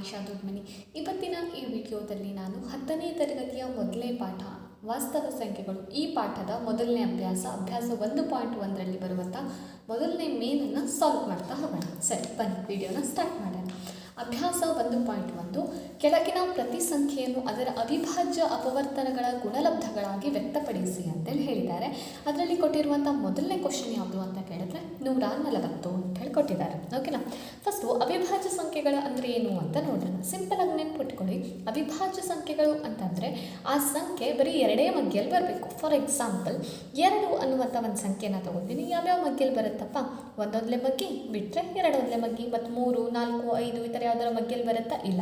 ಆಯಿಷಾ ದೊಡ್ಮನಿ ಇವತ್ತಿನ ಈ ವಿಡಿಯೋದಲ್ಲಿ ನಾನು ಹತ್ತನೇ ತರಗತಿಯ ಮೊದಲನೇ ಪಾಠ, ವಾಸ್ತವ ಸಂಖ್ಯೆಗಳು. ಈ ಪಾಠದ ಮೊದಲನೇ ಅಭ್ಯಾಸ ಅಭ್ಯಾಸ ಒಂದು ಪಾಯಿಂಟ್ ಒಂದರಲ್ಲಿ ಬರುವಂಥ ಮೊದಲನೇ ಮೇನನ್ನು ಸಾಲ್ವ್ ಮಾಡ್ತಾ ಹೋಗೋಣ. ಸರಿ, ಬನ್ನಿ, ವಿಡಿಯೋನ ಸ್ಟಾರ್ಟ್ ಮಾಡೋಣ. ಅಭ್ಯಾಸ ಒಂದು ಪಾಯಿಂಟ್ ಒಂದು, ಕೆಳಗಿನ ಪ್ರತಿ ಸಂಖ್ಯೆಯನ್ನು ಅದರ ಅವಿಭಾಜ್ಯ ಅಪವರ್ತನಗಳ ಗುಣಲಬ್ಧಗಳಾಗಿ ವ್ಯಕ್ತಪಡಿಸಿ ಅಂತೇಳಿ ಹೇಳಿದ್ದಾರೆ. ಅದರಲ್ಲಿ ಕೊಟ್ಟಿರುವಂಥ ಮೊದಲನೇ ಕ್ವಶನ್ ಯಾವುದು ಅಂತ ಕೇಳಿದ್ರೆ ನೂರ ನಲವತ್ತು ಅಂತ ಹೇಳಿ ಕೊಟ್ಟಿದ್ದಾರೆ ಓಕೆನಾ ಫಸ್ಟು ಅವಿಭಾಜ್ಯ ಸಂಖ್ಯೆಗಳ ಅಂದರೆ ಏನು ಅಂತ ನೋಡೋಣ ಸಿಂಪಲ್ ಆಗಿ ನೆನ್ಪಿಟ್ಕೊಳ್ಳಿ. ಅವಿಭಾಜ್ಯ ಸಂಖ್ಯೆಗಳು ಅಂತಂದರೆ ಆ ಸಂಖ್ಯೆ ಬರೀ ಎರಡೇ ಮಗ್ಗಿಯಲ್ಲಿ ಬರಬೇಕು. ಫಾರ್ ಎಕ್ಸಾಂಪಲ್ ಎರಡು ಅನ್ನುವಂಥ ಒಂದು ಸಂಖ್ಯೆನ ತಗೊಳ್ತೀನಿ ಯಾವ್ಯಾವ ಮಗ್ಗಿಯಲ್ಲಿ ಬರುತ್ತಪ್ಪ? ಒಂದೊಂದಲೇ ಮಗ್ಗಿ ಬಿಟ್ಟರೆ ಎರಡೊಂದಲೇ ಮಗ್ಗಿ. ಮತ್ತು ಮೂರು, ನಾಲ್ಕು, ಐದು ಈ ಥರ ಯಾವುದರ ಮಗ್ಗಿಯಲ್ಲಿ ಬರುತ್ತಾ? ಇಲ್ಲ.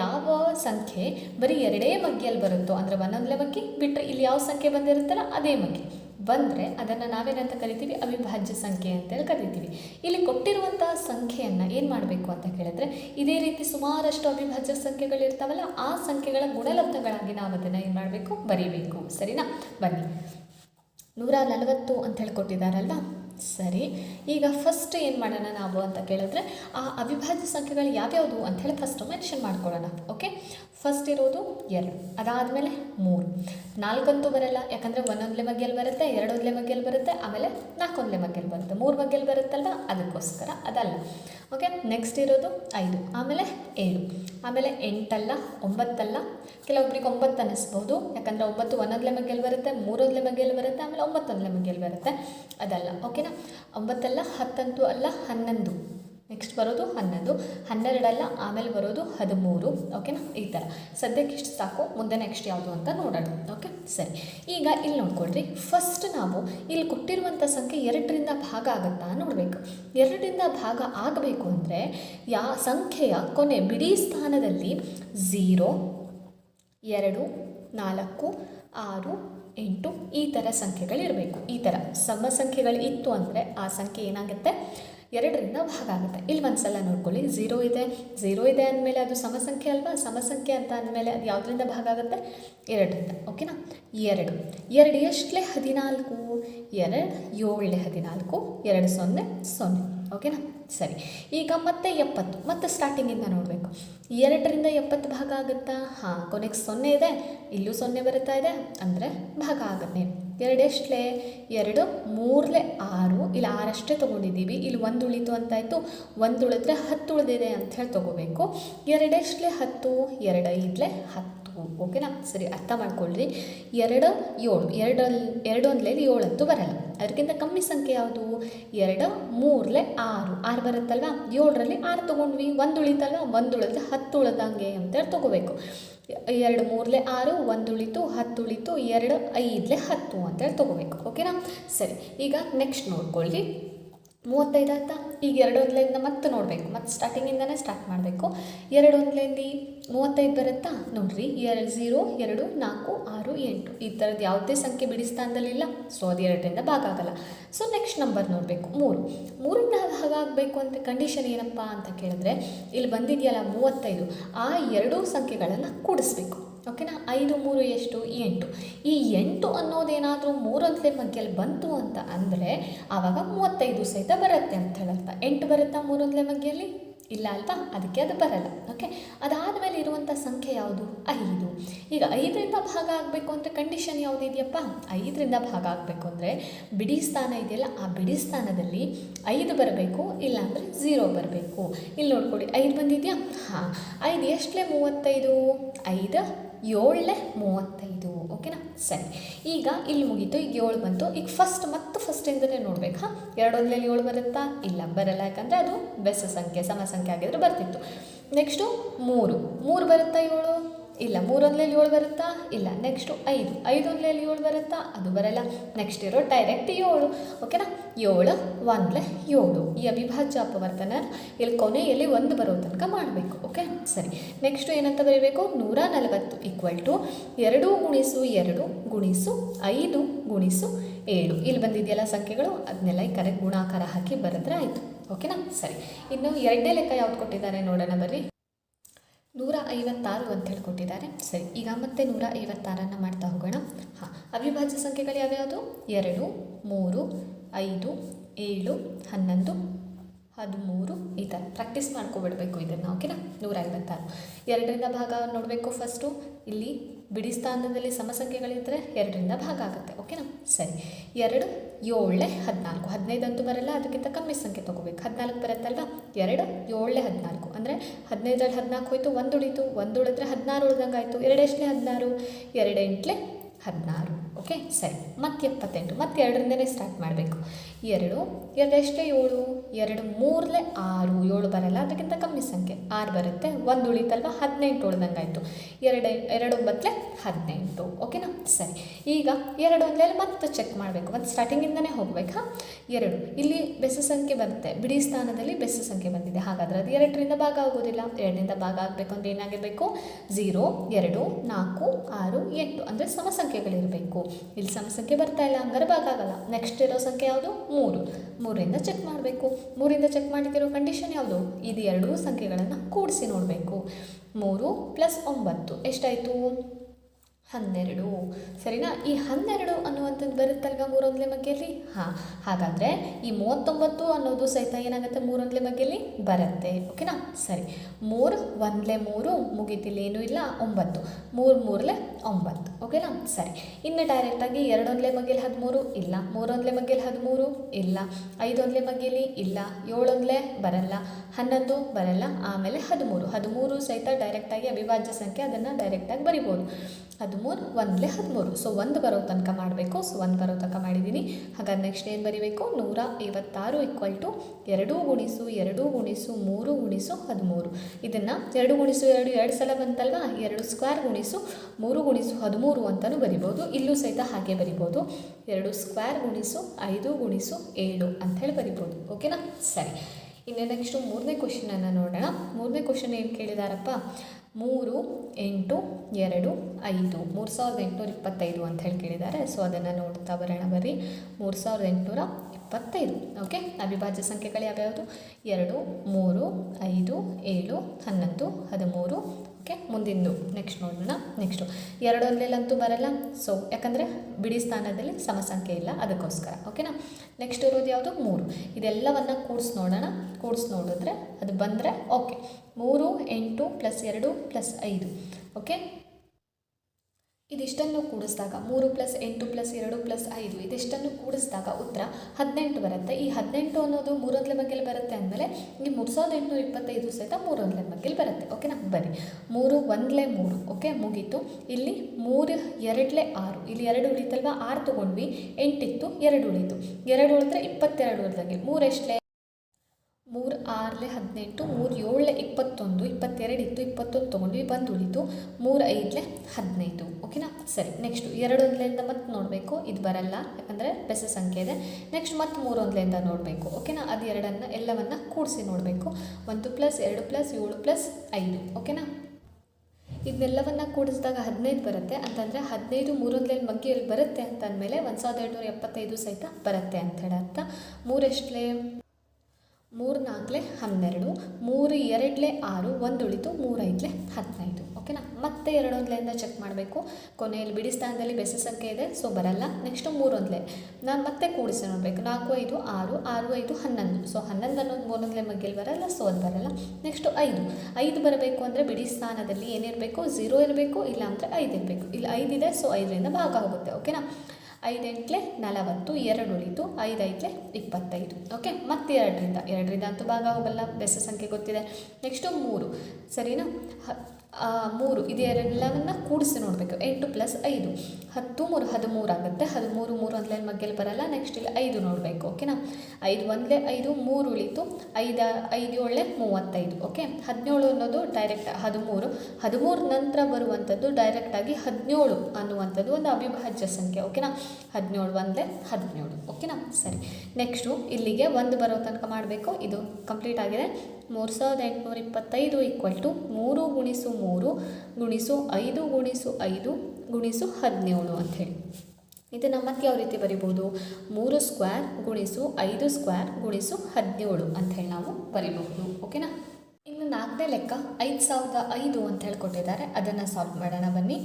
ಯಾವ ಸಂಖ್ಯೆ ಬರೀ ಎರಡೇ ಮಗ್ಗಿಯಲ್ಲಿ ಬರುತ್ತೋ, ಅಂದರೆ ಒಂದೊಂದಲೇ ಮಗ್ಗಿ ಬಿಟ್ಟರೆ ಇಲ್ಲಿ ಯಾವ ಸಂಖ್ಯೆ ಬಂದಿರುತ್ತಲ್ಲ, ಅದೇ ಮಗ್ಗಿ. ಬಂದರೆ ಅದನ್ನು ನಾವೇನಂತ ಕರಿತೀವಿ? ಅವಿಭಾಜ್ಯ ಸಂಖ್ಯೆ ಅಂತೇಳಿ ಕರಿತೀವಿ. ಇಲ್ಲಿ ಕೊಟ್ಟಿರುವಂಥ ಸಂಖ್ಯೆಯನ್ನು ಏನು ಮಾಡಬೇಕು ಅಂತ ಕೇಳಿದ್ರೆ, ಇದೇ ರೀತಿ ಸುಮಾರಷ್ಟು ಅವಿಭಾಜ್ಯ ಸಂಖ್ಯೆಗಳಿರ್ತಾವಲ್ಲ, ಆ ಸಂಖ್ಯೆಗಳ ಗುಣಲಬ್ಧಗಳಾಗಿ ನಾವು ಅದನ್ನು ಏನು ಮಾಡಬೇಕು? ಬರೀಬೇಕು. ಸರಿನಾ? ಬನ್ನಿ. ನೂರ ನಲವತ್ತು ಅಂತ ಹೇಳಿ ಕೊಟ್ಟಿದ್ದಾರಲ್ಲ ಸರಿ, ಈಗ ಫಸ್ಟ್ ಏನು ಮಾಡೋಣ ನಾವು ಅಂತ ಕೇಳಿದ್ರೆ, ಆ ಅವಿಭಾಜ್ಯ ಸಂಖ್ಯೆಗಳು ಯಾವ್ಯಾವುದು ಅಂತ ಹೇಳಿ ಫಸ್ಟು ಮೆನ್ಷನ್ ಮಾಡ್ಕೊಳ್ಳೋಣ ಓಕೆ ಫಸ್ಟ್ ಇರೋದು ಎರಡು, ಅದಾದಮೇಲೆ ಮೂರು. ನಾಲ್ಕಂತೂ ಬರಲ್ಲ, ಯಾಕಂದರೆ ಒಂದೊಂದಲೆ ಮಗ್ಗೆಯಲ್ಲಿ ಬರುತ್ತೆ, ಎರಡೊಂದಲೆ ಮಗ್ಗೆಯಲ್ಲಿ ಬರುತ್ತೆ, ಆಮೇಲೆ ನಾಲ್ಕೊಂದಲೆ ಮಗ್ಗೆಯಲ್ಲಿ ಬರುತ್ತೆ. ಮೂರು ಮಗ್ಗೆಯಲ್ಲಿ ಬರುತ್ತಲ್ವ? ಅದಕ್ಕೋಸ್ಕರ ಅದಲ್ಲ. ಓಕೆ ನೆಕ್ಸ್ಟ್ ಇರೋದು ಐದು. ಆಮೇಲೆ ಏಳು. ಆಮೇಲೆ ಎಂಟಲ್ಲ, ಒಂಬತ್ತಲ್ಲ? ಕೆಲವೊಬ್ರಿಗೆ ಒಂಬತ್ತು ಅನ್ನಿಸ್ಬೋದು. ಯಾಕಂದರೆ ಒಂಬತ್ತು ಒಂದೊಂದ್ಲೆ ಮಗ್ಗೆಯಲ್ಲಿ ಬರುತ್ತೆ, ಮೂರೊಂದ್ಲೆ ಮಗ್ಗೆಯಲ್ಲಿ ಬರುತ್ತೆ, ಆಮೇಲೆ ಒಂಬತ್ತೊಂದ್ಲೆ ಮಗ್ಗೆಯಲ್ಲಿ ಬರುತ್ತೆ. ಅದಲ್ಲ ಓಕೆನಾ ಒಂಬತ್ತಲ್ಲ, ಹತ್ತಂತೂ ಅಲ್ಲ, ಹನ್ನೊಂದು. ನೆಕ್ಸ್ಟ್ ಬರೋದು ಹನ್ನೊಂದು. ಹನ್ನೆರಡಲ್ಲ, ಆಮೇಲೆ ಬರೋದು ಹದಿಮೂರು. ಓಕೆನಾ ಈ ಥರ ಸದ್ಯಕ್ಕೆ ಇಷ್ಟು ಸಾಕು. ಮುಂದೆ ನೆಕ್ಸ್ಟ್ ಯಾವುದು ಅಂತ ನೋಡೋಣ. ಓಕೆ ಸರಿ. ಈಗ ಇಲ್ಲಿ ನೋಡ್ಕೊಳ್ರಿ. ಫಸ್ಟ್ ನಾವು ಇಲ್ಲಿ ಕೊಟ್ಟಿರುವಂಥ ಸಂಖ್ಯೆ ಎರಡರಿಂದ ಭಾಗ ಆಗುತ್ತಾ ನೋಡಬೇಕು. ಎರಡರಿಂದ ಭಾಗ ಆಗಬೇಕು ಅಂದರೆ ಯಾ ಸಂಖ್ಯೆಯ ಕೊನೆ ಬಿಡಿ ಸ್ಥಾನದಲ್ಲಿ ಝೀರೋ ಎರಡು, ನಾಲ್ಕು, ಆರು, ಎಂಟು ಈ ಥರ ಸಂಖ್ಯೆಗಳಿರಬೇಕು. ಈ ಥರ ಸಮ ಸಂಖ್ಯೆಗಳು ಇತ್ತು ಅಂದರೆ ಆ ಸಂಖ್ಯೆ ಏನಾಗುತ್ತೆ? ಎರಡರಿಂದ ಭಾಗ ಆಗುತ್ತೆ. ಇಲ್ಲಿ ಒಂದು ಸಲ ನೋಡ್ಕೊಳ್ಳಿ. ಝೀರೋ ಇದೆ. ಝೀರೋ ಇದೆ ಅಂದಮೇಲೆ ಅದು ಸಮಸಂಖ್ಯೆ ಅಲ್ವಾ? ಸಮಸಂಖ್ಯೆ ಅಂತ ಅಂದಮೇಲೆ ಅದು ಯಾವುದರಿಂದ ಭಾಗ ಆಗುತ್ತೆ? ಎರಡರಿಂದ. ಓಕೆನಾ ಎರಡು. ಎರಡು ಎಷ್ಟಲೇ? ಹದಿನಾಲ್ಕು. ಎರಡು ಏಳನೇ ಹದಿನಾಲ್ಕು, ಎರಡು ಸೊನ್ನೆ ಸೊನ್ನೆ. ಓಕೆನಾ ಸರಿ. ಈಗ ಮತ್ತೆ ಎಪ್ಪತ್ತು. ಮತ್ತೆ ಸ್ಟಾರ್ಟಿಂಗಿಂದ ನೋಡಬೇಕು. ಎರಡರಿಂದ ಎಪ್ಪತ್ತು ಭಾಗ ಆಗುತ್ತಾ? ಹಾಂ, ಕೊನೆಗೆ ಸೊನ್ನೆ ಇದೆ. ಇಲ್ಲೂ ಸೊನ್ನೆ ಬರುತ್ತಾ ಇದೆ? ಅಂದರೆ ಭಾಗ ಆಗುತ್ತೆ. ಎರಡು ಎಷ್ಟಲೇ ಎರಡು, ಮೂರಲೆ ಆರು. ಇಲ್ಲ ಆರಷ್ಟೇ ತೊಗೊಂಡಿದ್ದೀವಿ. ಇಲ್ಲಿ ಒಂದು ಉಳಿತು ಅಂತಾಯಿತು ಒಂದು ಉಳಿದ್ರೆ ಹತ್ತು ಉಳಿದಿದೆ ಅಂತ ಹೇಳಿ ತೊಗೋಬೇಕು. ಎರಡೆಷ್ಟಲೇ ಹತ್ತು? ಎರಡು ಐದಲೇ ಹತ್ತು. ಓಕೆನಾ? ಸರಿ, ಅರ್ಥ ಮಾಡ್ಕೊಳ್ರಿ. ಎರಡು, ಏಳು. ಎರಡಲ್ಲಿ ಎರಡೊಂದಲೇಲಿ ಏಳಂತೂ ಬರಲ್ಲ. ಅದಕ್ಕಿಂತ ಕಮ್ಮಿ ಸಂಖ್ಯೆ ಯಾವುದು? ಎರಡು, ಮೂರಲೆ ಆರು. ಆರು ಬರುತ್ತಲ್ವ? ಏಳರಲ್ಲಿ ಆರು ತೊಗೊಂಡ್ವಿ. ಒಂದು ಉಳಿತಲ್ವ? ಒಂದು ಉಳಿದ್ರೆ ಹತ್ತು ಉಳಿದಂಗೆ ಅಂತೇಳಿ ತೊಗೋಬೇಕು. ಎರಡು ಮೂರಲೆ ಆರು ಒಂದು ಉಳಿತು ಹತ್ತು ಉಳಿತು ಎರಡು ಐದಲೆ ಹತ್ತು ಅಂತೇಳಿ ತೊಗೋಬೇಕು. ಓಕೆನಾ ಸರಿ, ಈಗ ನೆಕ್ಸ್ಟ್ ನೋಡ್ಕೊಳ್ಳಿ ಮೂವತ್ತೈದು ಆಯ್ತಾ ಈಗ ಎರಡು ಒಂದ್ಲೆಯಿಂದ ಮತ್ತೆ ನೋಡಬೇಕು. ಮತ್ತು ಸ್ಟಾರ್ಟಿಂಗಿಂದನೇ ಸ್ಟಾರ್ಟ್ ಮಾಡಬೇಕು. ಎರಡು ಒಂದ್ಲೆಯಲ್ಲಿ ಮೂವತ್ತೈದು ಬರುತ್ತಾ? ನೋಡ್ರಿ. ಎರಡು ಝೀರೋ ಎರಡು, ನಾಲ್ಕು, ಆರು, ಎಂಟು. ಈ ಥರದ್ದು ಯಾವುದೇ ಸಂಖ್ಯೆ ಬಿಡಿಸ್ತಾ ಅಂದಲಿಲ್ಲ ಸೊ ಅದು ಎರಡರಿಂದ ಭಾಗ ಆಗಲ್ಲ. ಸೊ ನೆಕ್ಸ್ಟ್ ನಂಬರ್ ನೋಡಬೇಕು. ಮೂರು. ಭಾಗ ಆಗಬೇಕು ಅಂತ ಕಂಡೀಷನ್ ಏನಪ್ಪ ಅಂತ ಕೇಳಿದ್ರೆ, ಇಲ್ಲಿ ಬಂದಿದೆಯಲ್ಲ ಮೂವತ್ತೈದು. ಆ ಎರಡೂ ಸಂಖ್ಯೆಗಳನ್ನು ಕೂಡಿಸ್ಬೇಕು. ಓಕೆನಾ? ಐದು, ಮೂರು, ಎಷ್ಟು? ಎಂಟು. ಈ ಎಂಟು ಅನ್ನೋದೇನಾದರೂ ಮೂರೊಂದಲೇ ಮಗ್ಗೆಯಲ್ಲಿ ಬಂತು ಅಂತ ಅಂದರೆ ಆವಾಗ ಮೂವತ್ತೈದು ಸಹಿತ ಬರುತ್ತೆ ಅಂತ ಹೇಳರ್ಥ ಎಂಟು ಬರುತ್ತಾ ಮೂರೊಂದಲೇ ಮಗ್ಗೆಯಲ್ಲಿ ಇಲ್ಲ ಅಲ್ವಾ? ಅದಕ್ಕೆ ಅದು ಬರಲ್ಲ. ಓಕೆ? ಅದಾದಮೇಲೆ ಇರುವಂಥ ಸಂಖ್ಯೆ ಯಾವುದು? ಐದು. ಈಗ ಐದರಿಂದ ಭಾಗ ಆಗಬೇಕು ಅಂದರೆ ಕಂಡೀಷನ್ ಯಾವುದಿದೆಯಪ್ಪ ಐದರಿಂದ ಭಾಗ ಆಗಬೇಕು ಅಂದರೆ ಬಿಡಿ ಸ್ಥಾನ ಇದೆಯಲ್ಲ, ಆ ಬಿಡಿ ಸ್ಥಾನದಲ್ಲಿ ಐದು ಬರಬೇಕು, ಇಲ್ಲಾಂದರೆ ಝೀರೋ ಬರಬೇಕು. ಇಲ್ಲಿ ನೋಡ್ಕೊಳ್ಳಿ ಐದು ಬಂದಿದೆಯಾ? ಹಾಂ. ಐದು ಎಷ್ಟಲೇ ಮೂವತ್ತೈದು? ಐದು. ಏಳಲೆ ಮೂವತ್ತೈದು. ಓಕೆನಾ ಸರಿ. ಈಗ ಇಲ್ಲಿ ಮುಗೀತು, ಈಗ ಏಳು ಬಂತು. ಈಗ ಫಸ್ಟ್ ಮತ್ತು ಫಸ್ಟಿಂದಲೇ ನೋಡ್ಬೇಕು, ಹಾಂ? ಎರಡೊಂದಲೇ ಏಳು ಬರುತ್ತಾ? ಇಲ್ಲ, ಬರಲ್ಲ. ಯಾಕಂದರೆ ಅದು ಬೆಸ ಸಂಖ್ಯೆ, ಸಮ ಸಂಖ್ಯೆ ಆಗಿದ್ರೆ ಬರ್ತಿತ್ತು. ನೆಕ್ಸ್ಟು ಮೂರು. ಮೂರು ಬರುತ್ತಾ ಏಳು? ಇಲ್ಲ ಮೂರೊಂದಲೇಲಿ ಏಳು ಬರುತ್ತಾ? ಇಲ್ಲ ನೆಕ್ಸ್ಟು ಐದು. ಐದೊಂದಲೇಲಿ ಏಳು ಬರುತ್ತಾ? ಅದು ಬರಲ್ಲ. ನೆಕ್ಸ್ಟ್ ಇರೋ ಡೈರೆಕ್ಟ್ ಏಳು. ಓಕೆನಾ ಏಳು, ಒಂದ್ಲೆ ಏಳು. ಈ ಅವಿಭಾಜ್ಯ ಅಪವರ್ತನ ಇಲ್ಲಿ ಕೊನೆಯಲ್ಲಿ ಒಂದು ಬರೋ ತನಕ ಮಾಡಬೇಕು. ಓಕೆ ಸರಿ. ನೆಕ್ಸ್ಟು ಏನಂತ ಬರೀಬೇಕು? ನೂರ ನಲವತ್ತು ಈಕ್ವಲ್ ಟು ಎರಡು ಗುಣಿಸು ಎರಡು ಗುಣಿಸು ಐದು ಗುಣಿಸು ಏಳು. ಇಲ್ಲಿ ಬಂದಿದೆಯಲ್ಲ ಸಂಖ್ಯೆಗಳು? ಅದನ್ನೆಲ್ಲ ಈ ಕರೆಕ್ಟ್ ಗುಣಾಕಾರ ಹಾಕಿ ಬರೆದ್ರೆ ಆಯಿತು. ಓಕೆನಾ ಸರಿ. ಇನ್ನು ಎರಡನೇ ಲೆಕ್ಕ ಯಾವ್ದು ಕೊಟ್ಟಿದ್ದಾರೆ ನೋಡೋಣ ಬರ್ರಿ ನೂರ ಐವತ್ತಾರು ಅಂತ ಹೇಳ್ಕೊಟ್ಟಿದ್ದಾರೆ. ಸರಿ, ಈಗ ಮತ್ತೆ ನೂರ ಐವತ್ತಾರನ್ನು ಮಾಡ್ತಾ ಹೋಗೋಣ. ಹಾಂ, ಅವಿಭಾಜ್ಯ ಸಂಖ್ಯೆಗಳು ಯಾವ್ಯಾವುದು? ಎರಡು, ಮೂರು, ಐದು, ಏಳು, ಹನ್ನೊಂದು, ಹದಿಮೂರು, ಈ ಥರ. ಪ್ರಾಕ್ಟೀಸ್ ಮಾಡ್ಕೊಬಿಡ್ಬೇಕು ಇದನ್ನು ಓಕೆನಾ ನೂರ ಐವತ್ತಾರು ಎರಡರಿಂದ ಭಾಗ ನೋಡಬೇಕು ಫಸ್ಟು ಇಲ್ಲಿ ಬಿಡಿ ಸ್ಥಾನದಲ್ಲಿ ಸಮಸಂಖ್ಯೆಗಳಿದ್ದರೆ ಎರಡರಿಂದ ಭಾಗ ಆಗುತ್ತೆ ಓಕೆನಾ ಸರಿ. ಎರಡು, ಏಳೇ, ಹದಿನಾಲ್ಕು. ಹದಿನೈದಂತೂ ಬರಲ್ಲ, ಅದಕ್ಕಿಂತ ಕಮ್ಮಿ ಸಂಖ್ಯೆ ತೊಗೋಬೇಕು. ಹದಿನಾಲ್ಕು ಬರುತ್ತಲ್ವ? ಎರಡು, ಏಳೇ, ಹದಿನಾಲ್ಕು. ಅಂದರೆ ಹದಿನೈದರಲ್ಲಿ ಹದಿನಾಲ್ಕು ಹೋಯ್ತು ಒಂದು ಉಳಿತು ಒಂದು ಉಳಿದ್ರೆ ಹದಿನಾರು ಉಳ್ದಂಗೆ ಆಯಿತು ಎರಡೆಷ್ಟನೇ ಹದಿನಾರು? ಎರಡೆಂಟ್ಲೆ ಹದಿನಾರು. ಓಕೆ ಸರಿ. ಮತ್ತೆ ಎಪ್ಪತ್ತೆಂಟು, ಮತ್ತೆ ಎರಡರಿಂದನೇ ಸ್ಟಾರ್ಟ್ ಮಾಡಬೇಕು. ಎರಡು ಎರಡೆಷ್ಟೇ ಏಳು? ಎರಡು ಮೂರಲೆ ಆರು. ಏಳು ಬರಲ್ಲ, ಅದಕ್ಕಿಂತ ಕಮ್ಮಿ ಸಂಖ್ಯೆ. ಆರು ಬರುತ್ತೆ, ಒಂದು ಉಳಿತಲ್ವ? ಹದಿನೆಂಟು ಉಳ್ದಂಗೆ ಆಯಿತು ಎರಡು ಎರಡು ಒಂಬತ್ತಲೆ ಹದಿನೆಂಟು. ಓಕೆನಾ ಸರಿ. ಈಗ ಎರಡು ಒಂದರಲ್ಲಿ ಮತ್ತೆ ಚೆಕ್ ಮಾಡಬೇಕು. ಮತ್ತು ಸ್ಟಾರ್ಟಿಂಗಿಂದನೇ ಹೋಗಬೇಕಾ ಎರಡು, ಇಲ್ಲಿ ಬೆಸ ಸಂಖ್ಯೆ ಬರುತ್ತೆ. ಬಿಡಿ ಸ್ಥಾನದಲ್ಲಿ ಬೆಸ ಸಂಖ್ಯೆ ಬಂದಿದೆ. ಹಾಗಾದರೆ ಅದು ಎರಡರಿಂದ ಭಾಗ ಆಗೋದಿಲ್ಲ ಎರಡರಿಂದ ಭಾಗ ಆಗಬೇಕು ಅಂದರೆ ಏನಾಗಿರಬೇಕು? ಝೀರೋ ಎರಡು, ನಾಲ್ಕು, ಆರು, ಎಂಟು. ಅಂದರೆ ಸಮಸಂಖ್ಯೆಗಳಿರಬೇಕು ಇಲ್ಲಿ ಸಮಸಂಖ್ಯೆ ಬರ್ತಾ ಇಲ್ಲ ಹಂಗಾರೆ ಭಾಗ ಆಗಲ್ಲ. ನೆಕ್ಸ್ಟ್ ಇರೋ ಸಂಖ್ಯೆ ಯಾವುದು? ಮೂರು. ಮೂರಿಂದ ಚೆಕ್ ಮಾಡಬೇಕು. ಮೂರಿಂದ ಚೆಕ್ ಮಾಡಲಿಕ್ಕಿರೋ ಕಂಡೀಷನ್ ಯಾವುದು? ಇದು ಎರಡೂ ಸಂಖ್ಯೆಗಳನ್ನು ಕೂಡಿಸಿ ನೋಡಬೇಕು. ಮೂರು ಪ್ಲಸ್ ಒಂಬತ್ತು. ಎಷ್ಟಾಯಿತು? ಹನ್ನೆರಡು. ಸರಿನಾ? ಈ ಹನ್ನೆರಡು ಅನ್ನುವಂಥದ್ದು ಬರುತ್ತಲ್ವ ಮೂರೊಂದಲೇ ಮಗ್ಗೆಯಲ್ಲಿ ಹಾಂ, ಹಾಗಾದರೆ ಈ ಮೂವತ್ತೊಂಬತ್ತು ಅನ್ನೋದು ಸಹಿತ ಏನಾಗುತ್ತೆ ಮೂರೊಂದಲೆ ಮಗ್ಗೆಯಲ್ಲಿ ಬರುತ್ತೆ. ಓಕೆನಾ? ಸರಿ. ಮೂರು, ಒಂದಲೆ ಮೂರು, ಮುಗಿತಿಲ್ಲ ಏನೂ ಇಲ್ಲ, ಒಂಬತ್ತು. ಮೂರು, ಮೂರಲೆ ಒಂಬತ್ತು. ಓಕೆನಾ? ಸರಿ. ಇನ್ನು ಡೈರೆಕ್ಟಾಗಿ ಎರಡೊಂದಲೆ ಮಗ್ಗೆಯಲ್ಲಿ ಹದಿಮೂರು ಇಲ್ಲ, ಮೂರೊಂದಲೆ ಮಗ್ಗೆಯಲ್ಲಿ ಹದಿಮೂರು ಇಲ್ಲ, ಐದೊಂದಲೆ ಮಗ್ಗೆಯಲ್ಲಿ ಇಲ್ಲ, ಏಳೊಂದ್ಲೆ ಬರಲ್ಲ, ಹನ್ನೊಂದು ಬರಲ್ಲ, ಆಮೇಲೆ ಹದಿಮೂರು. ಹದಿಮೂರು ಸಹಿತ ಡೈರೆಕ್ಟಾಗಿ ಅವಿಭಾಜ್ಯ ಸಂಖ್ಯೆ ಅದನ್ನು ಡೈರೆಕ್ಟಾಗಿ ಬರಿಬೋದು. ಹದಿಮೂರು, ಒಂದಲೇ ಹದಿಮೂರು. ಸೊ ಒಂದು ಬರೋ ತನಕ ಮಾಡಬೇಕು. ಸೊ ಒಂದು ಬರೋ ತನಕ ಮಾಡಿದ್ದೀನಿ ಹಾಗಾದ್ರೆ ನೆಕ್ಸ್ಟ್ ಏನು ಬರೀಬೇಕು? ನೂರ ಐವತ್ತಾರು ಈಕ್ವಲ್ ಟು ಎರಡು ಗುಣಿಸು ಎರಡು ಗುಣಿಸು, ಮೂರು ಗುಣಿಸು, ಹದಿಮೂರು. ಇದನ್ನು ಎರಡು ಗುಣಿಸು ಎರಡು ಎರಡು ಸಲ ಬಂತಲ್ವಾ? ಎರಡು ಸ್ಕ್ವೇರ್ ಗುಣಿಸು, ಮೂರು ಗುಣಿಸು, ಹದಿಮೂರು ಅಂತಲೂ ಬರಿಬೋದು. ಇಲ್ಲೂ ಸಹಿತ ಹಾಗೆ ಬರಿಬೋದು. ಎರಡು ಸ್ಕ್ವೇರ್ ಗುಣಿಸು, ಐದು ಗುಣಿಸು, ಏಳು ಅಂಥೇಳಿ ಬರಿಬೋದು. ಓಕೆನಾ ಸರಿ. ಇನ್ನೇ ನೆಕ್ಸ್ಟು ಮೂರನೇ ಕ್ವಶನನ್ನು ನೋಡೋಣ. ಮೂರನೇ ಕ್ವಶನ್ ಏನು ಕೇಳಿದಾರಪ್ಪ? ಮೂರು, ಎಂಟು, ಎರಡು, ಐದು. ಮೂರು ಸಾವಿರದ ಎಂಟುನೂರ ಇಪ್ಪತ್ತೈದು ಅಂತ ಹೇಳಿ ಕೇಳಿದ್ದಾರೆ. ಸೊ ಅದನ್ನು ನೋಡ್ತಾ ಬರೋಣ ಬರ್ರಿ. ಮೂರು ಸಾವಿರದ ಎಂಟುನೂರ ಇಪ್ಪತ್ತೈದು. ಓಕೆ ಅವಿಭಾಜ್ಯ ಸಂಖ್ಯೆಗಳು ಯಾವ್ಯಾವುದು? ಎರಡು, ಮೂರು, ಐದು, ಏಳು, ಹನ್ನೊಂದು, ಹದಿಮೂರು ಓಕೆ ಮುಂದಿಂದು. ನೆಕ್ಸ್ಟ್ ನೋಡೋಣ. ನೆಕ್ಸ್ಟು ಎರಡರಲ್ಲಂತೂ ಬರಲ್ಲ. ಸೊ ಯಾಕಂದರೆ ಬಿಡಿ ಸ್ಥಾನದಲ್ಲಿ ಸಮಸಂಖ್ಯೆ ಇಲ್ಲ. ಅದಕ್ಕೋಸ್ಕರ. ಓಕೆನಾ ನೆಕ್ಸ್ಟ್ ಇರೋದು ಯಾವುದು? ಮೂರು. ಇದೆಲ್ಲವನ್ನು ಕೂಡಿಸಿ ನೋಡೋಣ. ಕೂಡಿಸಿ ನೋಡಿದ್ರೆ ಅದು ಬಂದರೆ ಓಕೆ ಮೂರು, ಎಂಟು ಪ್ಲಸ್ ಎರಡು ಪ್ಲಸ್ ಐದು. ಓಕೆ ಇದಿಷ್ಟನ್ನು ಕೂಡಿಸಿದಾಗ? ಮೂರು ಪ್ಲಸ್ ಎಂಟು ಪ್ಲಸ್ ಎರಡು ಪ್ಲಸ್ ಐದು. ಇದಿಷ್ಟನ್ನು ಕೂಡಿಸಿದಾಗ? ಉತ್ತರ, ಹದಿನೆಂಟು ಬರುತ್ತೆ. ಈ ಹದಿನೆಂಟು ಅನ್ನೋದು ಮೂರೊಂದಲೆ ಬಗ್ಗೆಲಿ ಬರುತ್ತೆ ಅಂದಮೇಲೆ ಈ ಮೂರು ಸಾವಿರದ ಎಂಟುನೂರ ಇಪ್ಪತ್ತೈದು ಸಹಿತ ಮೂರೊಂದಲೆ ಬಗ್ಗೆಲಿ ಬರುತ್ತೆ. ಓಕೆನಾ ಬನ್ನಿ. ಮೂರು, ಒಂದಲೇ ಮೂರು. ಓಕೆ ಮುಗೀತು. ಇಲ್ಲಿ ಮೂರು, ಎರಡಲೇ ಆರು. ಇಲ್ಲಿ ಎರಡು ಉಳಿತಲ್ವ? ಆರು ತೊಗೊಂಡ್ವಿ. ಎಂಟಿತ್ತು, ಎರಡು ಉಳಿತು. ಎರಡು ಉಳಿದ್ರೆ ಇಪ್ಪತ್ತೆರಡು ಉಳಿದಂಗೆ. ಮೂರು ಎಷ್ಟಲೇ ಮೂರು ಆರಲೆ ಹದಿನೆಂಟು, ಮೂರು ಏಳಲೆ ಇಪ್ಪತ್ತೊಂದು, ಇಪ್ಪತ್ತೆರಡು ಇತ್ತು, ಇಪ್ಪತ್ತೊಂದು ತೊಗೊಂಡ್ವಿ ಬಂದು ಉಳಿತು ಮೂರು ಐದಲೆ ಹದಿನೈದು. ಓಕೆನಾ ಸರಿ ನೆಕ್ಸ್ಟು ಎರಡು ಮತ್ತೆ ನೋಡಬೇಕು, ಇದು ಬರಲ್ಲ, ಯಾಕಂದರೆ ಬೆಸ ಸಂಖ್ಯೆ ಇದೆ. ನೆಕ್ಸ್ಟ್ ಮತ್ತೆ ಮೂರು ನೋಡಬೇಕು. ಓಕೆನಾ ಅದು ಎರಡನ್ನು, ಎಲ್ಲವನ್ನು ಕೂಡಿಸಿ ನೋಡಬೇಕು. ಒಂದು ಪ್ಲಸ್ ಎರಡು ಪ್ಲಸ್ ಏಳು ಪ್ಲಸ್ ಐದು. ಓಕೆನಾ ಇದನ್ನೆಲ್ಲವನ್ನು ಕೂಡಿಸಿದಾಗ ಹದಿನೈದು ಬರುತ್ತೆ. ಅಂತಂದರೆ ಹದಿನೈದು ಮೂರೊಂದ್ಲೇಲಿ ಮಗ್ಗಿಯಲ್ಲಿ ಬರುತ್ತೆ ಅಂತಂದಮೇಲೆ ಒಂದು ಸಾವಿರದ ಎರಡುನೂರ ಎಪ್ಪತ್ತೈದು ಸಹಿತ ಬರುತ್ತೆ ಅಂಥೇಳಿ ಅರ್ಥ ಮೂರೆಷ್ಟಲೇ ಮೂರು ನಾಲ್ಕಲೆ ಹನ್ನೆರಡು, ಮೂರು ಎರಡಲೆ ಆರು ಒಂದು ಉಳಿತು ಮೂರೈದಲೆ ಹದಿನೈದು. ಓಕೆನಾ? ಮತ್ತೆ ಎರಡೊಂದಲೆಯಿಂದ ಚೆಕ್ ಮಾಡಬೇಕು. ಕೊನೆಯಲ್ಲಿ ಬಿಡಿ ಸ್ಥಾನದಲ್ಲಿ ಬೆಸ ಸಂಖ್ಯೆ ಇದೆ ಸೊ ಬರಲ್ಲ. ನೆಕ್ಸ್ಟು ಮೂರೊಂದಲೆ. ನಾನು ಮತ್ತೆ ಕೂಡಿಸಿ ನೋಡಬೇಕು. ನಾಲ್ಕು, ಐದು, ಆರು ಆರು, ಐದು, ಹನ್ನೊಂದು. ಸೊ ಹನ್ನೊಂದು ಅನ್ನೋದು ಮೂರೊಂದಲೆ ಮಗ್ಗಿಲ್ ಬರಲ್ಲ ಸೊ ಅದು ಬರಲ್ಲ. ನೆಕ್ಸ್ಟು ಐದು. ಐದು ಬರಬೇಕು ಅಂದರೆ ಬಿಡಿ ಸ್ಥಾನದಲ್ಲಿ ಏನಿರಬೇಕು? ಝೀರೋ ಇರಬೇಕು ಇಲ್ಲ ಅಂದರೆ ಐದು ಇರಬೇಕು ಇಲ್ಲಿ, ಐದಿದೆ ಸೊ ಐದರಿಂದ ಭಾಗ ಹೋಗುತ್ತೆ. ಓಕೆನಾ? ಐದೆಂಟ್ಲೆ ನಲವತ್ತು ಎರಡು ಉಳಿತು ಐದೈದಲೆ ಇಪ್ಪತ್ತೈದು. ಓಕೆ ಮತ್ತೆ ಎರಡರಿಂದ ಎರಡರಿಂದ ಅಂತೂ ಭಾಗ ಹೋಗಲ್ಲ ಬೆಸ ಸಂಖ್ಯೆ ಗೊತ್ತಿದೆ. ನೆಕ್ಸ್ಟು ಮೂರು. ಸರಿನಾ? ಹ ಮೂರು, ಇದು ಎರಡೆಲ್ಲವನ್ನು ಕೂಡಿಸಿ ನೋಡಬೇಕು. ಎಂಟು ಪ್ಲಸ್ ಐದು. ಹತ್ತು ಮೂರು ಹದಿಮೂರು ಆಗುತ್ತೆ. ಹದಿಮೂರು, ಮೂರು ಒಂದಲೇ ಮಗ್ಗೆಲಿ ಬರಲ್ಲ. ನೆಕ್ಸ್ಟ್ ಇಲ್ಲಿ ಐದು ನೋಡಬೇಕು ಓಕೆನಾ ಐದು ಒಂದಲೇ ಐದು, ಮೂರು ಉಳಿತು ಐದು ಐದು ಏಳಲೆ ಮೂವತ್ತೈದು ಓಕೆ ಹದಿನೇಳು ಅನ್ನೋದು ಡೈರೆಕ್ಟ್ ಹದಿಮೂರು. ಹದಿಮೂರು ನಂತರ ಬರುವಂಥದ್ದು ಡೈರೆಕ್ಟಾಗಿ ಹದಿನೇಳು ಅನ್ನುವಂಥದ್ದು ಒಂದು ಅವಿಭಾಜ್ಯ ಸಂಖ್ಯೆ ಓಕೆನಾ ಹದಿನೇಳು ಒಂದಲೇ ಹದಿನೇಳು ಓಕೆನಾ ಸರಿ. ನೆಕ್ಸ್ಟು ಇಲ್ಲಿಗೆ ಒಂದು ಬರೋ ತನಕ ಮಾಡಬೇಕು. ಇದು ಕಂಪ್ಲೀಟ್ ಆಗಿದೆ. ಮೂರು ಸಾವಿರದ ಎಂಟುನೂರ ಇಪ್ಪತ್ತೈದು ಈಕ್ವಲ್ ಟು ಮೂರು ಗುಣಿಸು ಮೂರು ಗುಣಿಸು ಐದು ಗುಣಿಸು ಐದು ಗುಣಿಸು ಹದಿನೇಳು ಅಂಥೇಳಿ ಇದನ್ನು ಮತ್ತೆ ಯಾವ ರೀತಿ ಬರಿಬೋದು? ಮೂರು ಸ್ಕ್ವೇರ್ ಗುಣಿಸು ಐದು ಸ್ಕ್ವೇರ್ ಗುಣಿಸು ಹದಿನೇಳು ಅಂಥೇಳಿ ನಾವು ಬರಿಬಹುದು. ಓಕೆನಾ ಇನ್ನು ನಾಲ್ಕನೇ ಲೆಕ್ಕ ಐದು ಸಾವಿರದ ಐದು ಅಂತ ಹೇಳ್ಕೊಟ್ಟಿದ್ದಾರೆ ಅದನ್ನು ಸಾಲ್ವ್ ಮಾಡೋಣ ಬನ್ನಿ.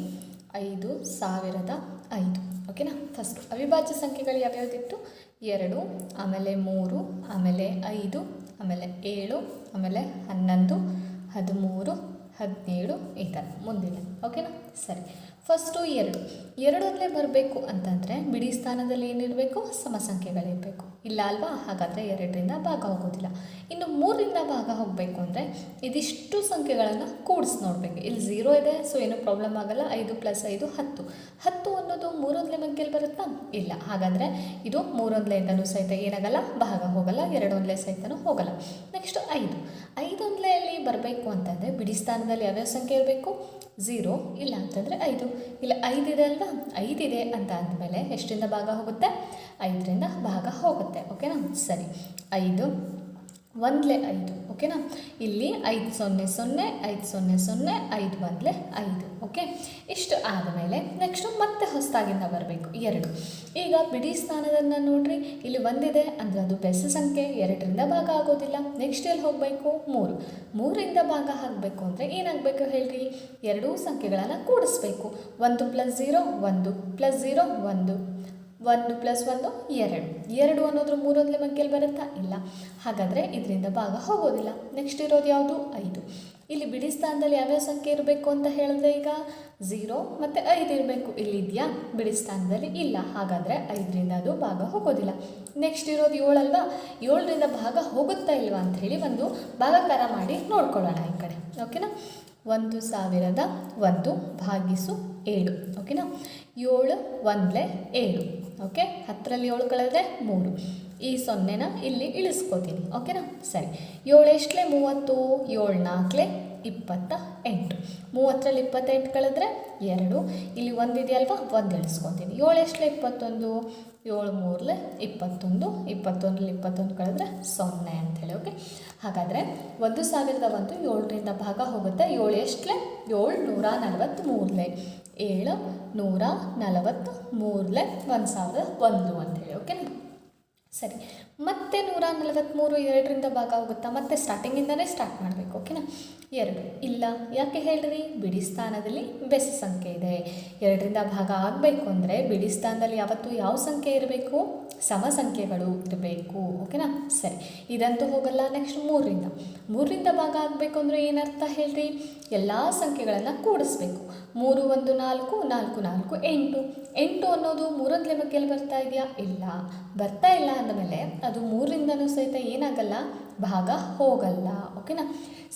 ಐದು ಸಾವಿರದ ಐದು. ಓಕೆನಾ ಫಸ್ಟ್ ಅವಿಭಾಜ್ಯ ಸಂಖ್ಯೆಗಳು ಯಾವ್ಯಾವುದಿತ್ತು? ಎರಡು, ಆಮೇಲೆ ಮೂರು, ಆಮೇಲೆ ಐದು ಆಮೇಲೆ ಏಳು ಆಮೇಲೆ ಹನ್ನೊಂದು ಹದಿಮೂರು ಹದಿನೇಳು ಈ ಥರ ಮುಂದಿನ ಓಕೆನಾ ಸರಿ. ಫಸ್ಟು ಎರಡು. ಎರಡರಲ್ಲೇ ಬರಬೇಕು ಅಂತಂದರೆ ಬಿಡಿ ಸ್ಥಾನದಲ್ಲಿ ಏನಿರಬೇಕು? ಸಮ ಸಂಖ್ಯೆಗಳಿರಬೇಕು ಇಲ್ಲ ಅಲ್ವಾ? ಹಾಗಾದರೆ ಎರಡರಿಂದ ಭಾಗ ಹೋಗೋದಿಲ್ಲ ಇನ್ನು ಮೂರರಿಂದ ಭಾಗ ಹೋಗಬೇಕು ಅಂದರೆ ಇದಿಷ್ಟು ಸಂಖ್ಯೆಗಳನ್ನು ಕೂಡಿಸಿ ನೋಡಬೇಕು. ಇಲ್ಲಿ ಝೀರೋ ಇದೆ ಸೊ ಏನೂ ಪ್ರಾಬ್ಲಮ್ ಆಗಲ್ಲ. ಐದು ಪ್ಲಸ್ ಐದು, ಹತ್ತು. ಹತ್ತು ಅನ್ನೋದು ಮೂರೊಂದಲೇ ಮಂಕೆಯಲ್ಲಿ ಬರುತ್ತಾ? ಇಲ್ಲ. ಹಾಗಾದರೆ ಇದು ಮೂರೊಂದಲೆಯಿಂದಲೂ ಸಹಿತ ಏನಾಗಲ್ಲ? ಭಾಗ ಹೋಗಲ್ಲ. ಎರಡೊಂದಲೇ ಸಹಿತನೂ ಹೋಗಲ್ಲ. ನೆಕ್ಸ್ಟ್ ಐದು. ಐದೊಂದಲೆಯಲ್ಲಿ ಬರಬೇಕು ಅಂತಂದರೆ ಬಿಡಿ ಸ್ಥಾನದಲ್ಲಿ ಯಾವ್ಯಾವ ಸಂಖ್ಯೆ ಇರಬೇಕು? ಝೀರೋ ಇಲ್ಲ ಅಂತಂದರೆ ಐದು. ಇಲ್ಲ ಐದಿದೆ ಅಲ್ವಾ? ಐದಿದೆ ಅಂತ ಅಂದಮೇಲೆ ಎಷ್ಟರಿಂದ ಭಾಗ ಹೋಗುತ್ತೆ? ಐದರಿಂದ ಭಾಗ ಹೋಗುತ್ತೆ. ಓಕೆನಾ ಸರಿ. ಐದು ಒಂದಲೇ ಐದು ಓಕೆನಾ ಇಲ್ಲಿ ಐದು ಸೊನ್ನೆ ಸೊನ್ನೆ, ಐದು ಸೊನ್ನೆ ಸೊನ್ನೆ, ಐದು ಒಂದಲೇ ಐದು ಓಕೆ ಇಷ್ಟು ಆದಮೇಲೆ ನೆಕ್ಸ್ಟು ಮತ್ತೆ ಹೊಸದಾಗಿಂದ ಬರಬೇಕು, ಎರಡು. ಈಗ ಬಿಡಿ ಸ್ಥಾನದನ್ನು ನೋಡ್ರಿ, ಇಲ್ಲಿ ಒಂದಿದೆ, ಅಂದರೆ ಅದು ಬೆಸ ಸಂಖ್ಯೆ ಎರಡರಿಂದ ಭಾಗ ಆಗೋದಿಲ್ಲ. ನೆಕ್ಸ್ಟ್ ಎಲ್ಲಿ ಹೋಗಬೇಕು? ಮೂರು. ಮೂರಿಂದ ಭಾಗ ಆಗಬೇಕು ಅಂದರೆ ಏನಾಗಬೇಕು ಹೇಳ್ರಿ? ಎರಡೂ ಸಂಖ್ಯೆಗಳನ್ನು ಕೂಡಿಸ್ಬೇಕು. ಒಂದು ಪ್ಲಸ್ ಝೀರೋ ಒಂದು ಪ್ಲಸ್ ಝೀರೋ ಒಂದು. ಒಂದು ಪ್ಲಸ್ ಒಂದು, ಎರಡು. ಎರಡು ಅನ್ನೋದ್ರ ಮೂರೊಂದಲೇ ಸಂಖ್ಯೆಯಲ್ಲಿ ಬರುತ್ತಾ? ಇಲ್ಲ. ಹಾಗಾದರೆ ಇದರಿಂದ ಭಾಗ ಹೋಗೋದಿಲ್ಲ. ನೆಕ್ಸ್ಟ್ ಇರೋದು ಯಾವುದು? ಐದು. ಇಲ್ಲಿ ಬಿಡಿ ಸ್ಥಾನದಲ್ಲಿ ಯಾವ್ಯಾವ ಸಂಖ್ಯೆ ಇರಬೇಕು ಅಂತ ಹೇಳಿದ್ರೆ ಈಗ? ಝೀರೋ ಮತ್ತು ಐದು ಇರಬೇಕು. ಇಲ್ಲಿ ಇದೆಯಾ? ಬಿಡಿ ಸ್ಥಾನದಲ್ಲಿ ಇಲ್ಲ. ಹಾಗಾದರೆ ಐದರಿಂದ ಅದು ಭಾಗ ಹೋಗೋದಿಲ್ಲ. ನೆಕ್ಸ್ಟ್ ಇರೋದು ಏಳಲ್ವಾ ಏಳರಿಂದ ಭಾಗ ಹೋಗುತ್ತಾ ಇಲ್ವಾ ಅಂತ ಹೇಳಿ ಒಂದು ಭಾಗಾಕಾರ ಮಾಡಿ ನೋಡ್ಕೊಳ್ಳೋಣ ಈ ಕಡೆ. ಓಕೆನಾ? ಒಂದು ಸಾವಿರದ ಒಂದು ಭಾಗಿಸು ಏಳು. ಓಕೆನಾ? ಏಳು ಒಂದಲೇ ಏಳು. ಓಕೆ ಹತ್ತರಲ್ಲಿ ಏಳು ಕಳೆದ್ರೆ ಮೂರು. ಈ ಸೊನ್ನೆನ ಇಲ್ಲಿ ಇಳಿಸ್ಕೋತೀನಿ. ಓಕೆನಾ ಸರಿ. ಏಳು ಎಷ್ಟಲೇ ಮೂವತ್ತು. ಏಳು ನಾಲ್ಕಲೇ ಇಪ್ಪತ್ತ ಎಂಟು. ಮೂವತ್ತರಲ್ಲಿ ಇಪ್ಪತ್ತೆಂಟು ಕಳೆದ್ರೆ ಎರಡು. ಇಲ್ಲಿ ಒಂದಿದೆಯಲ್ವಾ ಒಂದು ಇಳಿಸ್ಕೊತೀನಿ. ಏಳು ಎಷ್ಟಲೇ ಇಪ್ಪತ್ತೊಂದು. ಏಳು ಮೂರಲೆ ಇಪ್ಪತ್ತೊಂದು. ಇಪ್ಪತ್ತೊಂದರಲ್ಲಿ ಇಪ್ಪತ್ತೊಂದು ಕಳೆದ್ರೆ ಸೊನ್ನೆ ಅಂಥೇಳಿ ಓಕೆ ಹಾಗಾದರೆ ಒಂದು ಸಾವಿರದ ಒಂದು ಏಳರಿಂದ ಭಾಗ ಹೋಗುತ್ತೆ. ಏಳು ಎಷ್ಟಲೇ ಏಳು ನೂರ ನಲವತ್ತ್ಮೂರಲೆ ಏಳು ನೂರ ನಲವತ್ತು ಮೂರಲೆ ಒಂದು ಸಾವಿರದ ಒಂದು ಹೇಳಿ ಓಕೆನಾ ಸರಿ. ಮತ್ತೆ ನೂರ ನಲವತ್ತ್ಮೂರು ಎರಡರಿಂದ ಭಾಗ ಹೋಗುತ್ತಾ ಮತ್ತೆ ಸ್ಟಾರ್ಟಿಂಗಿಂದನೇ ಸ್ಟಾರ್ಟ್ ಮಾಡಬೇಕು ಓಕೆನಾ ಎರಡು, ಇಲ್ಲ, ಯಾಕೆ ಹೇಳ್ರಿ? ಬಿಡಿ ಸ್ಥಾನದಲ್ಲಿ ಬೆಸ ಸಂಖ್ಯೆ ಇದೆ. ಎರಡರಿಂದ ಭಾಗ ಆಗಬೇಕು ಅಂದರೆ ಬಿಡಿ ಸ್ಥಾನದಲ್ಲಿ ಯಾವತ್ತೂ ಯಾವ ಸಂಖ್ಯೆ ಇರಬೇಕು? ಸಮ ಸಂಖ್ಯೆಗಳು ಇರಬೇಕು ಓಕೆನಾ ಸರಿ, ಇದಂತೂ ಹೋಗಲ್ಲ ನೆಕ್ಸ್ಟ್ ಮೂರರಿಂದ. ಮೂರರಿಂದ ಭಾಗ ಆಗಬೇಕು ಅಂದರೆ ಏನರ್ಥ ಹೇಳ್ರಿ? ಎಲ್ಲ ಸಂಖ್ಯೆಗಳನ್ನು ಕೂಡಿಸ್ಬೇಕು. ಮೂರು, ಒಂದು, ನಾಲ್ಕು ನಾಲ್ಕು ನಾಲ್ಕು, ಎಂಟು. ಎಂಟು ಅನ್ನೋದು ಮೂರೊಂದು ಲೆಮಕ್ಕೆಲ್ಲಿ ಬರ್ತಾ ಇದೆಯಾ? ಇಲ್ಲ. ಬರ್ತಾ ಇಲ್ಲ ಅಂದಮೇಲೆ ಅದು ಮೂರಿಂದನೂ ಸಹಿತ ಏನಾಗಲ್ಲ, ಭಾಗ ಹೋಗಲ್ಲ ಓಕೆನಾ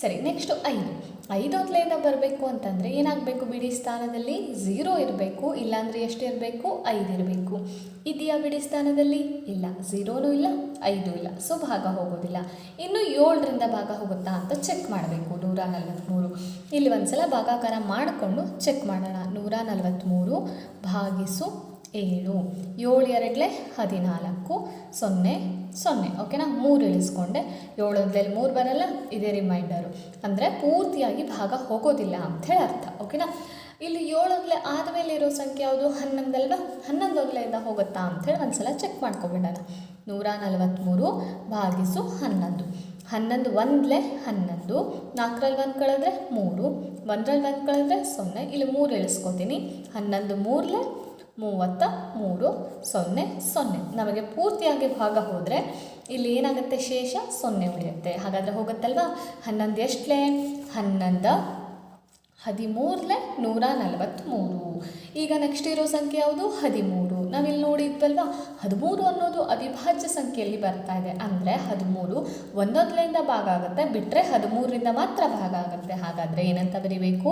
ಸರಿ ನೆಕ್ಸ್ಟು ಐದು. ಐದೊಂದಲೆಯಿಂದ ಬರಬೇಕು ಅಂತಂದರೆ ಏನಾಗಬೇಕು ಬಿಡಿ? ಸ್ಥಾನದಲ್ಲಿ ಝೀರೋ ಇರಬೇಕು, ಇಲ್ಲಾಂದರೆ ಎಷ್ಟು ಇರಬೇಕು? ಐದು ಇರಬೇಕು. ಇದೆಯಾ ಬಿಡಿ ಸ್ಥಾನದಲ್ಲಿ? ಇಲ್ಲ. ಝೀರೋನೂ ಇಲ್ಲ, ಐದು ಇಲ್ಲ. ಸೊ ಭಾಗ ಹೋಗೋದಿಲ್ಲ. ಇನ್ನು ಏಳರಿಂದ ಭಾಗ ಹೋಗುತ್ತಾ ಅಂತ ಚೆಕ್ ಮಾಡಬೇಕು, ನೂರ ನಲವತ್ತ್ಮೂರು ಇಲ್ಲಿ ಒಂದು ಸಲ ಭಾಗಾಕಾರ ಮಾಡಿಕೊಂಡು ಚೆಕ್ ಮಾಡೋಣ. ನೂರ ನಲವತ್ತ್ಮೂರು ಭಾಗಿಸು ಏಳು ಏಳು ಎರಡಲೆ ಹದಿನಾಲ್ಕು, ಸೊನ್ನೆ ಸೊನ್ನೆ. ಓಕೆನಾ ಮೂರು ಇಳಿಸ್ಕೊಂಡೆ. ಏಳೊಂದರಲ್ಲಿ ಮೂರು ಬರಲ್ಲ, ಇದೇ ರಿಮೈಂಡರು ಅಂದರೆ ಪೂರ್ತಿಯಾಗಿ ಭಾಗ ಹೋಗೋದಿಲ್ಲ ಅಂಥೇಳಿ ಅರ್ಥ. ಓಕೆನಾ ಇಲ್ಲಿ ಏಳೊಂದಲೆ ಆದಮೇಲೆ ಇರೋ ಸಂಖ್ಯೆ ಯಾವುದು? ಹನ್ನೊಂದಲ್ವಾ? ಹನ್ನೊಂದೊಂದಲೆಯಿಂದ ಹೋಗುತ್ತಾ ಅಂಥೇಳಿ ಒಂದ್ಸಲ ಚೆಕ್ ಮಾಡ್ಕೊಬಿಡೋಣ. ನೂರ ನಲವತ್ತ್ಮೂರು ಭಾಗಿಸು ಹನ್ನೊಂದು. ಹನ್ನೊಂದು ಒಂದಲೇ ಹನ್ನೊಂದು. ನಾಲ್ಕರಲ್ಲಿ ಒಂದು ಕಳೆದ್ರೆ ಮೂರು. ಒಂದರಲ್ಲಿ ಒಂದು ಕಳೆದ್ರೆ ಸೊನ್ನೆ. ಇಲ್ಲಿ ಮೂರು ಇಳಿಸ್ಕೊತೀನಿ. ಹನ್ನೊಂದು ಮೂರಲೆ ಮೂವತ್ತ ಮೂರು ಸೊನ್ನೆ ಸೊನ್ನೆ. ನಮಗೆ ಪೂರ್ತಿಯಾಗಿ ಭಾಗ ಹೋದರೆ ಇಲ್ಲಿ ಏನಾಗುತ್ತೆ ಶೇಷ? ಸೊನ್ನೆ ಉಳಿಯುತ್ತೆ. ಹಾಗಾದರೆ ಹೋಗುತ್ತಲ್ವಾ? ಹನ್ನೊಂದು ಎಷ್ಟಲೇ? ಹನ್ನೊಂದು ಹದಿಮೂರಲೆ ನೂರ ನಲವತ್ತ್ಮೂರು ಈಗ ನೆಕ್ಸ್ಟ್ ಇರೋ ಸಂಖ್ಯೆ ಯಾವುದು? ಹದಿಮೂರು. ನಾವಿಲ್ಲಿ ನೋಡಿದ್ವಲ್ವಾ ಹದಿಮೂರು ಅನ್ನೋದು ಅವಿಭಾಜ್ಯ ಸಂಖ್ಯೆಯಲ್ಲಿ ಬರ್ತಾ ಇದೆ. ಅಂದರೆ ಹದಿಮೂರು ಒಂದೊಂದರಿಂದ ಭಾಗ ಆಗುತ್ತೆ. ಬಿಟ್ಟರೆ ಹದಿಮೂರರಿಂದ ಮಾತ್ರ ಭಾಗ ಆಗುತ್ತೆ. ಹಾಗಾದರೆ ಏನಂತ ಬರಿಬೇಕು?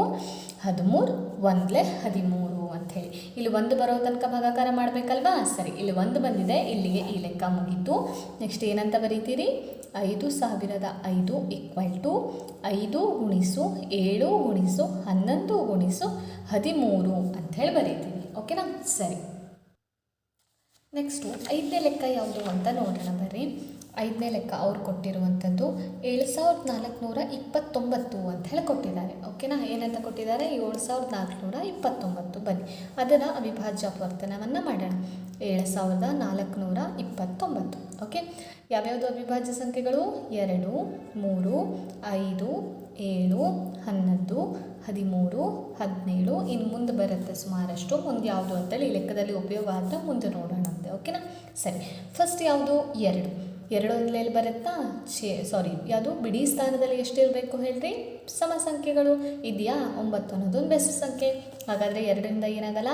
ಹದಿಮೂರು ಒಂದಲೇ ಹದಿಮೂರು. ಅಂಥೇಳಿ ಇಲ್ಲಿ ಒಂದು ಬರೋ ತನಕ ಭಾಗಾಕಾರ ಮಾಡಬೇಕಲ್ವಾ? ಸರಿ, ಇಲ್ಲಿ ಒಂದು ಬಂದಿದೆ, ಇಲ್ಲಿಗೆ ಈ ಲೆಕ್ಕ ಮುಗೀತು. ನೆಕ್ಸ್ಟ್ ಏನಂತ ಬರೀತೀರಿ? ಐದು ಸಾವಿರದ ಐದು ಈಕ್ವಲ್ ಟು ಐದು ಗುಣಿಸು ಏಳು ಗುಣಿಸು ಹನ್ನೊಂದು ಗುಣಿಸು ಹದಿಮೂರು ಅಂಥೇಳಿ ಬರೀತೀವಿ ಓಕೆನಾ ಸರಿ. ನೆಕ್ಸ್ಟು ಐದನೇ ಲೆಕ್ಕ ಯಾವುದು ಅಂತ ನೋಡೋಣ ಬರ್ರಿ ಐದನೇ ಲೆಕ್ಕ ಅವ್ರು ಕೊಟ್ಟಿರುವಂಥದ್ದು. ಏಳು ಸಾವಿರದ ನಾಲ್ಕುನೂರ ಇಪ್ಪತ್ತೊಂಬತ್ತು ಅಂತ ಹೇಳಿ ಕೊಟ್ಟಿದ್ದಾರೆ. ಓಕೆನಾ ಏನಂತ ಕೊಟ್ಟಿದ್ದಾರೆ? ಏಳು ಸಾವಿರದ ನಾಲ್ಕುನೂರ ಇಪ್ಪತ್ತೊಂಬತ್ತು. ಬನ್ನಿ. ಅದರ ಅವಿಭಾಜ್ಯ ಅಪವರ್ತನವನ್ನು ಮಾಡೋಣ. ಏಳು ಸಾವಿರದ ನಾಲ್ಕುನೂರ ಇಪ್ಪತ್ತೊಂಬತ್ತು. ಓಕೆ ಯಾವ್ಯಾವುದು ಅವಿಭಾಜ್ಯ ಸಂಖ್ಯೆಗಳು? ಎರಡು, ಮೂರು, ಐದು, ಏಳು, ಹನ್ನೊಂದು, ಹದಿಮೂರು, ಹದಿನೇಳು. ಇನ್ನು ಮುಂದೆ ಬರುತ್ತೆ ಸುಮಾರಷ್ಟು. ಮುಂದೆ ಯಾವುದು ಅಂತೇಳಿ ಈ ಲೆಕ್ಕದಲ್ಲಿ ಉಪಯೋಗ ಆದರೆ ಮುಂದೆ ನೋಡೋಣ ಅಂತೆ ಓಕೆನಾ ಸರಿ. ಫಸ್ಟ್ ಯಾವುದು? ಎರಡು. ಎರಡು ಒಂದ್ಲೇಲಿ ಬರುತ್ತಾ? ಛೇ ಸಾರಿ ಯಾವುದು? ಬಿಡಿ ಸ್ಥಾನದಲ್ಲಿ ಎಷ್ಟಿರಬೇಕು ಹೇಳ್ರಿ? ಸಮ ಸಂಖ್ಯೆಗಳು ಇದೆಯಾ? ಒಂಬತ್ತು ಅನ್ನೋದೊಂದು ಬೆಸ್ಟ್ ಬೆಸ ಸಂಖ್ಯೆ. ಹಾಗಾದರೆ ಎರಡರಿಂದ ಏನಾಗಲ್ಲ?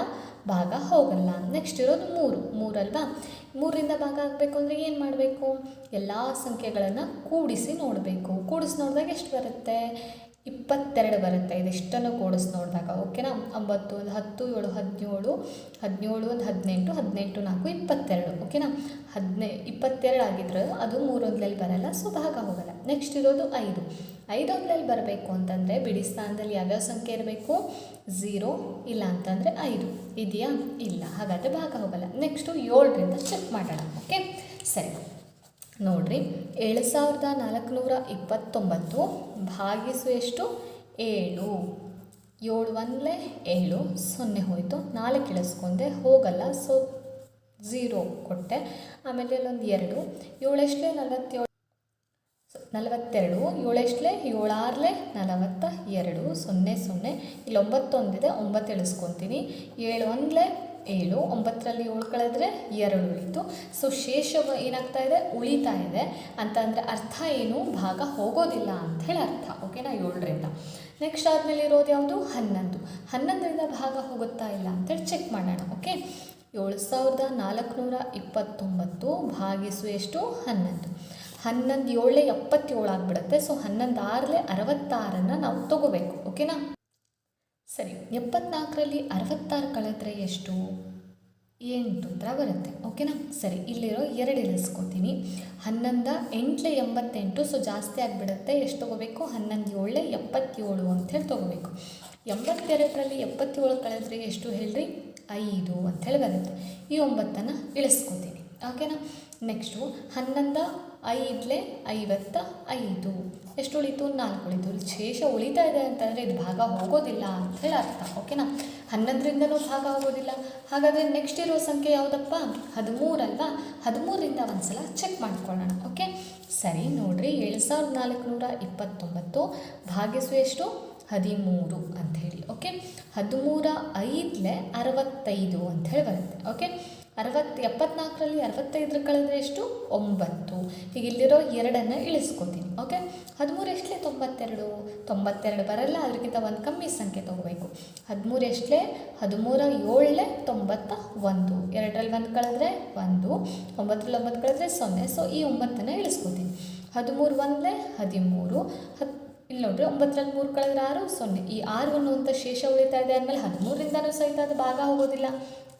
ಭಾಗ ಹೋಗಲ್ಲ. ನೆಕ್ಸ್ಟ್ ಇರೋದು ಮೂರು. ಮೂರಲ್ವಾ? ಮೂರರಿಂದ ಭಾಗ ಆಗಬೇಕು ಅಂದರೆ ಏನು ಮಾಡಬೇಕು? ಎಲ್ಲ ಸಂಖ್ಯೆಗಳನ್ನು ಕೂಡಿಸಿ ನೋಡಬೇಕು. ಕೂಡಿಸಿ ನೋಡಿದಾಗ ಎಷ್ಟು ಬರುತ್ತೆ? ಇಪ್ಪತ್ತೆರಡು ಬರುತ್ತೆ. ಇದಿಷ್ಟನ್ನು ಕೂಡಿಸ್ ನೋಡಿದಾಗ ಓಕೆನಾ ಒಂಬತ್ತು, ಒಂದು ಹತ್ತು, ಏಳು, ಹದಿನೇಳು ಹದಿನೇಳು, ಒಂದು ಹದಿನೆಂಟು ಹದಿನೆಂಟು ನಾಲ್ಕು, ಇಪ್ಪತ್ತೆರಡು ಓಕೆನಾ ಹದಿನೈ, ಇಪ್ಪತ್ತೆರಡು ಆಗಿದ್ರೆ ಅದು ಮೂರೊಂದ್ಲಲ್ಲಿ ಬರಲ್ಲ ಸೊ ಭಾಗ ಹೋಗಲ್ಲ. ನೆಕ್ಸ್ಟ್ ಇರೋದು ಐದು. ಐದೊಂದ್ಲಲ್ಲಿ ಬರಬೇಕು ಅಂತಂದರೆ ಬಿಡಿ ಸ್ಥಾನದಲ್ಲಿ ಯಾವ್ಯಾವ ಸಂಖ್ಯೆ ಇರಬೇಕು? ಝೀರೋ ಇಲ್ಲ ಅಂತಂದರೆ ಐದು. ಇದೆಯಾ? ಇಲ್ಲ. ಹಾಗಾದರೆ ಭಾಗ ಹೋಗಲ್ಲ. ನೆಕ್ಸ್ಟು ಏಳರಿಂದ ಚೆಕ್ ಮಾಡೋಣ ಓಕೆ ಸರಿ. ನೋಡ್ರಿ. ಏಳು ಸಾವಿರದ ನಾಲ್ಕುನೂರ ಇಪ್ಪತ್ತೊಂಬತ್ತು. ಭಾಗಿಸು ಎಷ್ಟು? ಏಳು. ಏಳು ಒಂದಲೇ ಏಳು. ಸೊನ್ನೆ ಹೋಯಿತು. ನಾಲ್ಕು ಇಳಿಸ್ಕೊಂಡೆ ಹೋಗಲ್ಲ. ಸೊ ಝೀರೋ ಕೊಟ್ಟೆ. ಆಮೇಲೆ ಅಲ್ಲೊಂದು ಎರಡು. ಏಳೆಷ್ಟಲೇ ನಲವತ್ತೇಳು? ನಲವತ್ತೆರಡು. ಏಳೆಷ್ಟಲೇ? ಏಳಾರ್ಲೆ ನಲವತ್ತ ಎರಡು. ಸೊನ್ನೆ ಸೊನ್ನೆ. ಇಲ್ಲಿ ಒಂಬತ್ತೊಂದಿದೆ. ಒಂಬತ್ತು ಇಳಿಸ್ಕೊತೀನಿ ಏಳು ಒಂದಲೇ ಏಳು, ಒಂಬತ್ತರಲ್ಲಿ ಏಳು ಕಳೆದ್ರೆ ಎರಡು ಉಳಿತು ಸೊ ಶೇಷ ಏನಾಗ್ತಾ ಇದೆ? ಉಳಿತಾ ಇದೆ. ಅಂತ ಅಂದರೆ ಅರ್ಥ ಏನು? ಭಾಗ ಹೋಗೋದಿಲ್ಲ ಅಂತ ಹೇಳಿ ಅರ್ಥ. ಓಕೆನಾ ಏಳರಿಂದ. ನೆಕ್ಸ್ಟ್ ಆದಮೇಲೆ ಇರೋದು ಯಾವುದು? ಹನ್ನೊಂದು. ಹನ್ನೊಂದರಿಂದ ಭಾಗ ಹೋಗುತ್ತಾ ಇಲ್ಲ ಅಂತೇಳಿ ಚೆಕ್ ಮಾಡೋಣ. ಓಕೆ ಏಳು ಸಾವಿರದ ನಾಲ್ಕುನೂರ ಇಪ್ಪತ್ತೊಂಬತ್ತು ಭಾಗಿಸು ಎಷ್ಟು? ಹನ್ನೊಂದು. ಹನ್ನೊಂದು ಏಳೇ ಎಪ್ಪತ್ತೇಳು ಆಗಿಬಿಡುತ್ತೆ. ಸೊ ಹನ್ನೊಂದು ಆರಲೆ ಅರವತ್ತಾರನ್ನು ನಾವು ತಗೋಬೇಕು. ಓಕೆನಾ ಸರಿ, ಎಪ್ಪತ್ನಾಲ್ಕರಲ್ಲಿ ಅರವತ್ತಾರು ಕಳೆದ್ರೆ ಎಷ್ಟು? ಎಂಟು ಅಂತ ಬರುತ್ತೆ, ಓಕೆನಾ? ಸರಿ, ಇಲ್ಲಿರೋ ಎರಡು ಇಳಿಸ್ಕೊತೀನಿ ಹನ್ನೊಂದು, ಎಂಟ್ಲೆ ಎಂಬತ್ತೆಂಟು ಸೊ ಜಾಸ್ತಿ ಆಗಿಬಿಡುತ್ತೆ. ಎಷ್ಟು ತೊಗೋಬೇಕು? ಹನ್ನೊಂದು ಏಳೆ ಎಪ್ಪತ್ತೇಳು ಅಂಥೇಳಿ ತೊಗೋಬೇಕು. ಎಂಬತ್ತೆರಡರಲ್ಲಿ ಎಪ್ಪತ್ತೇಳು ಕಳೆದ್ರೆ ಎಷ್ಟು ಹೇಳ್ರಿ? ಐದು ಅಂಥೇಳಿ ಬರುತ್ತೆ. ಈ ಒಂಬತ್ತನ್ನು ಇಳಿಸ್ಕೊತೀನಿ, ಓಕೆನಾ? ನೆಕ್ಸ್ಟು ಹನ್ನೊಂದು, ಐದಲೆ ಐವತ್ತ ಐದು. ಎಷ್ಟು ಉಳಿತು ನಾಲ್ಕು ಉಳಿತು ಶೇಷ ಉಳಿತಾ ಇದೆ ಅಂತಂದರೆ ಇದು ಭಾಗ ಹೋಗೋದಿಲ್ಲ ಅಂತ ಹೇಳಿ ಅರ್ಥ ಓಕೆನಾ ಹನ್ನೊಂದರಿಂದನೂ ಭಾಗ ಹೋಗೋದಿಲ್ಲ. ಹಾಗಾದರೆ ನೆಕ್ಸ್ಟ್ ಇರೋ ಸಂಖ್ಯೆ ಯಾವುದಪ್ಪ? ಹದಿಮೂರಲ್ವಾ ಹದಿಮೂರರಿಂದ ಒಂದು ಸಲ ಚೆಕ್ ಮಾಡ್ಕೊಳ್ಳೋಣ. ಓಕೆ ಸರಿ, ನೋಡಿರಿ. ಏಳು ಸಾವಿರದ ನಾಲ್ಕುನೂರ ಇಪ್ಪತ್ತೊಂಬತ್ತು ಭಾಗಿಸು ಎಷ್ಟು? ಹದಿಮೂರು ಅಂಥೇಳಿ ಓಕೆ ಹದಿಮೂರ ಐದಲೇ ಅರವತ್ತೈದು ಅಂಥೇಳಿ ಬರುತ್ತೆ. ಓಕೆ ಅರವತ್ತು, ಎಪ್ಪತ್ನಾಲ್ಕರಲ್ಲಿ ಅರವತ್ತೈದರ ಕಳೆದ್ರೆ ಎಷ್ಟು? ಒಂಬತ್ತು. ಈಗ ಇಲ್ಲಿರೋ ಎರಡನ್ನು ಇಳಿಸ್ಕೊತೀನಿ ಓಕೆ ಹದಿಮೂರು ಎಷ್ಟಲೇ ತೊಂಬತ್ತೆರಡು? ತೊಂಬತ್ತೆರಡು ಬರಲ್ಲ, ಅದಕ್ಕಿಂತ ಒಂದು ಕಮ್ಮಿ ಸಂಖ್ಯೆ ತೊಗೋಬೇಕು. ಹದಿಮೂರು ಎಷ್ಟಲೇ? ಹದಿಮೂರ ಏಳಲೆ ತೊಂಬತ್ತ ಒಂದು. ಎರಡರಲ್ಲಿ ಒಂದು ಕಳೆದ್ರೆ ಒಂದು, ಒಂಬತ್ತರಲ್ಲಿ ಒಂಬತ್ತು ಕಳೆದ್ರೆ ಸೊನ್ನೆ. ಸೊ ಈ ಒಂಬತ್ತನ್ನು ಇಳಿಸ್ಕೊತೀನಿ. ಹದಿಮೂರು ಒಂದಲೇ ಹದಿಮೂರು. ಹತ್ತು ಇಲ್ಲಿ ನೋಡ್ರಿ, ಒಂಬತ್ತರಲ್ಲಿ ಮೂರು ಕಳೆದ್ರೆ ಆರು, ಸೊನ್ನೆ. ಈ ಆರು ಅನ್ನುವಂಥ ಶೇಷ ಉಳಿತಾ ಇದೆ ಆದಮೇಲೆ ಹದಿಮೂರರಿಂದನೂ ಸಹಿತ ಅದು ಭಾಗ ಹೋಗೋದಿಲ್ಲ.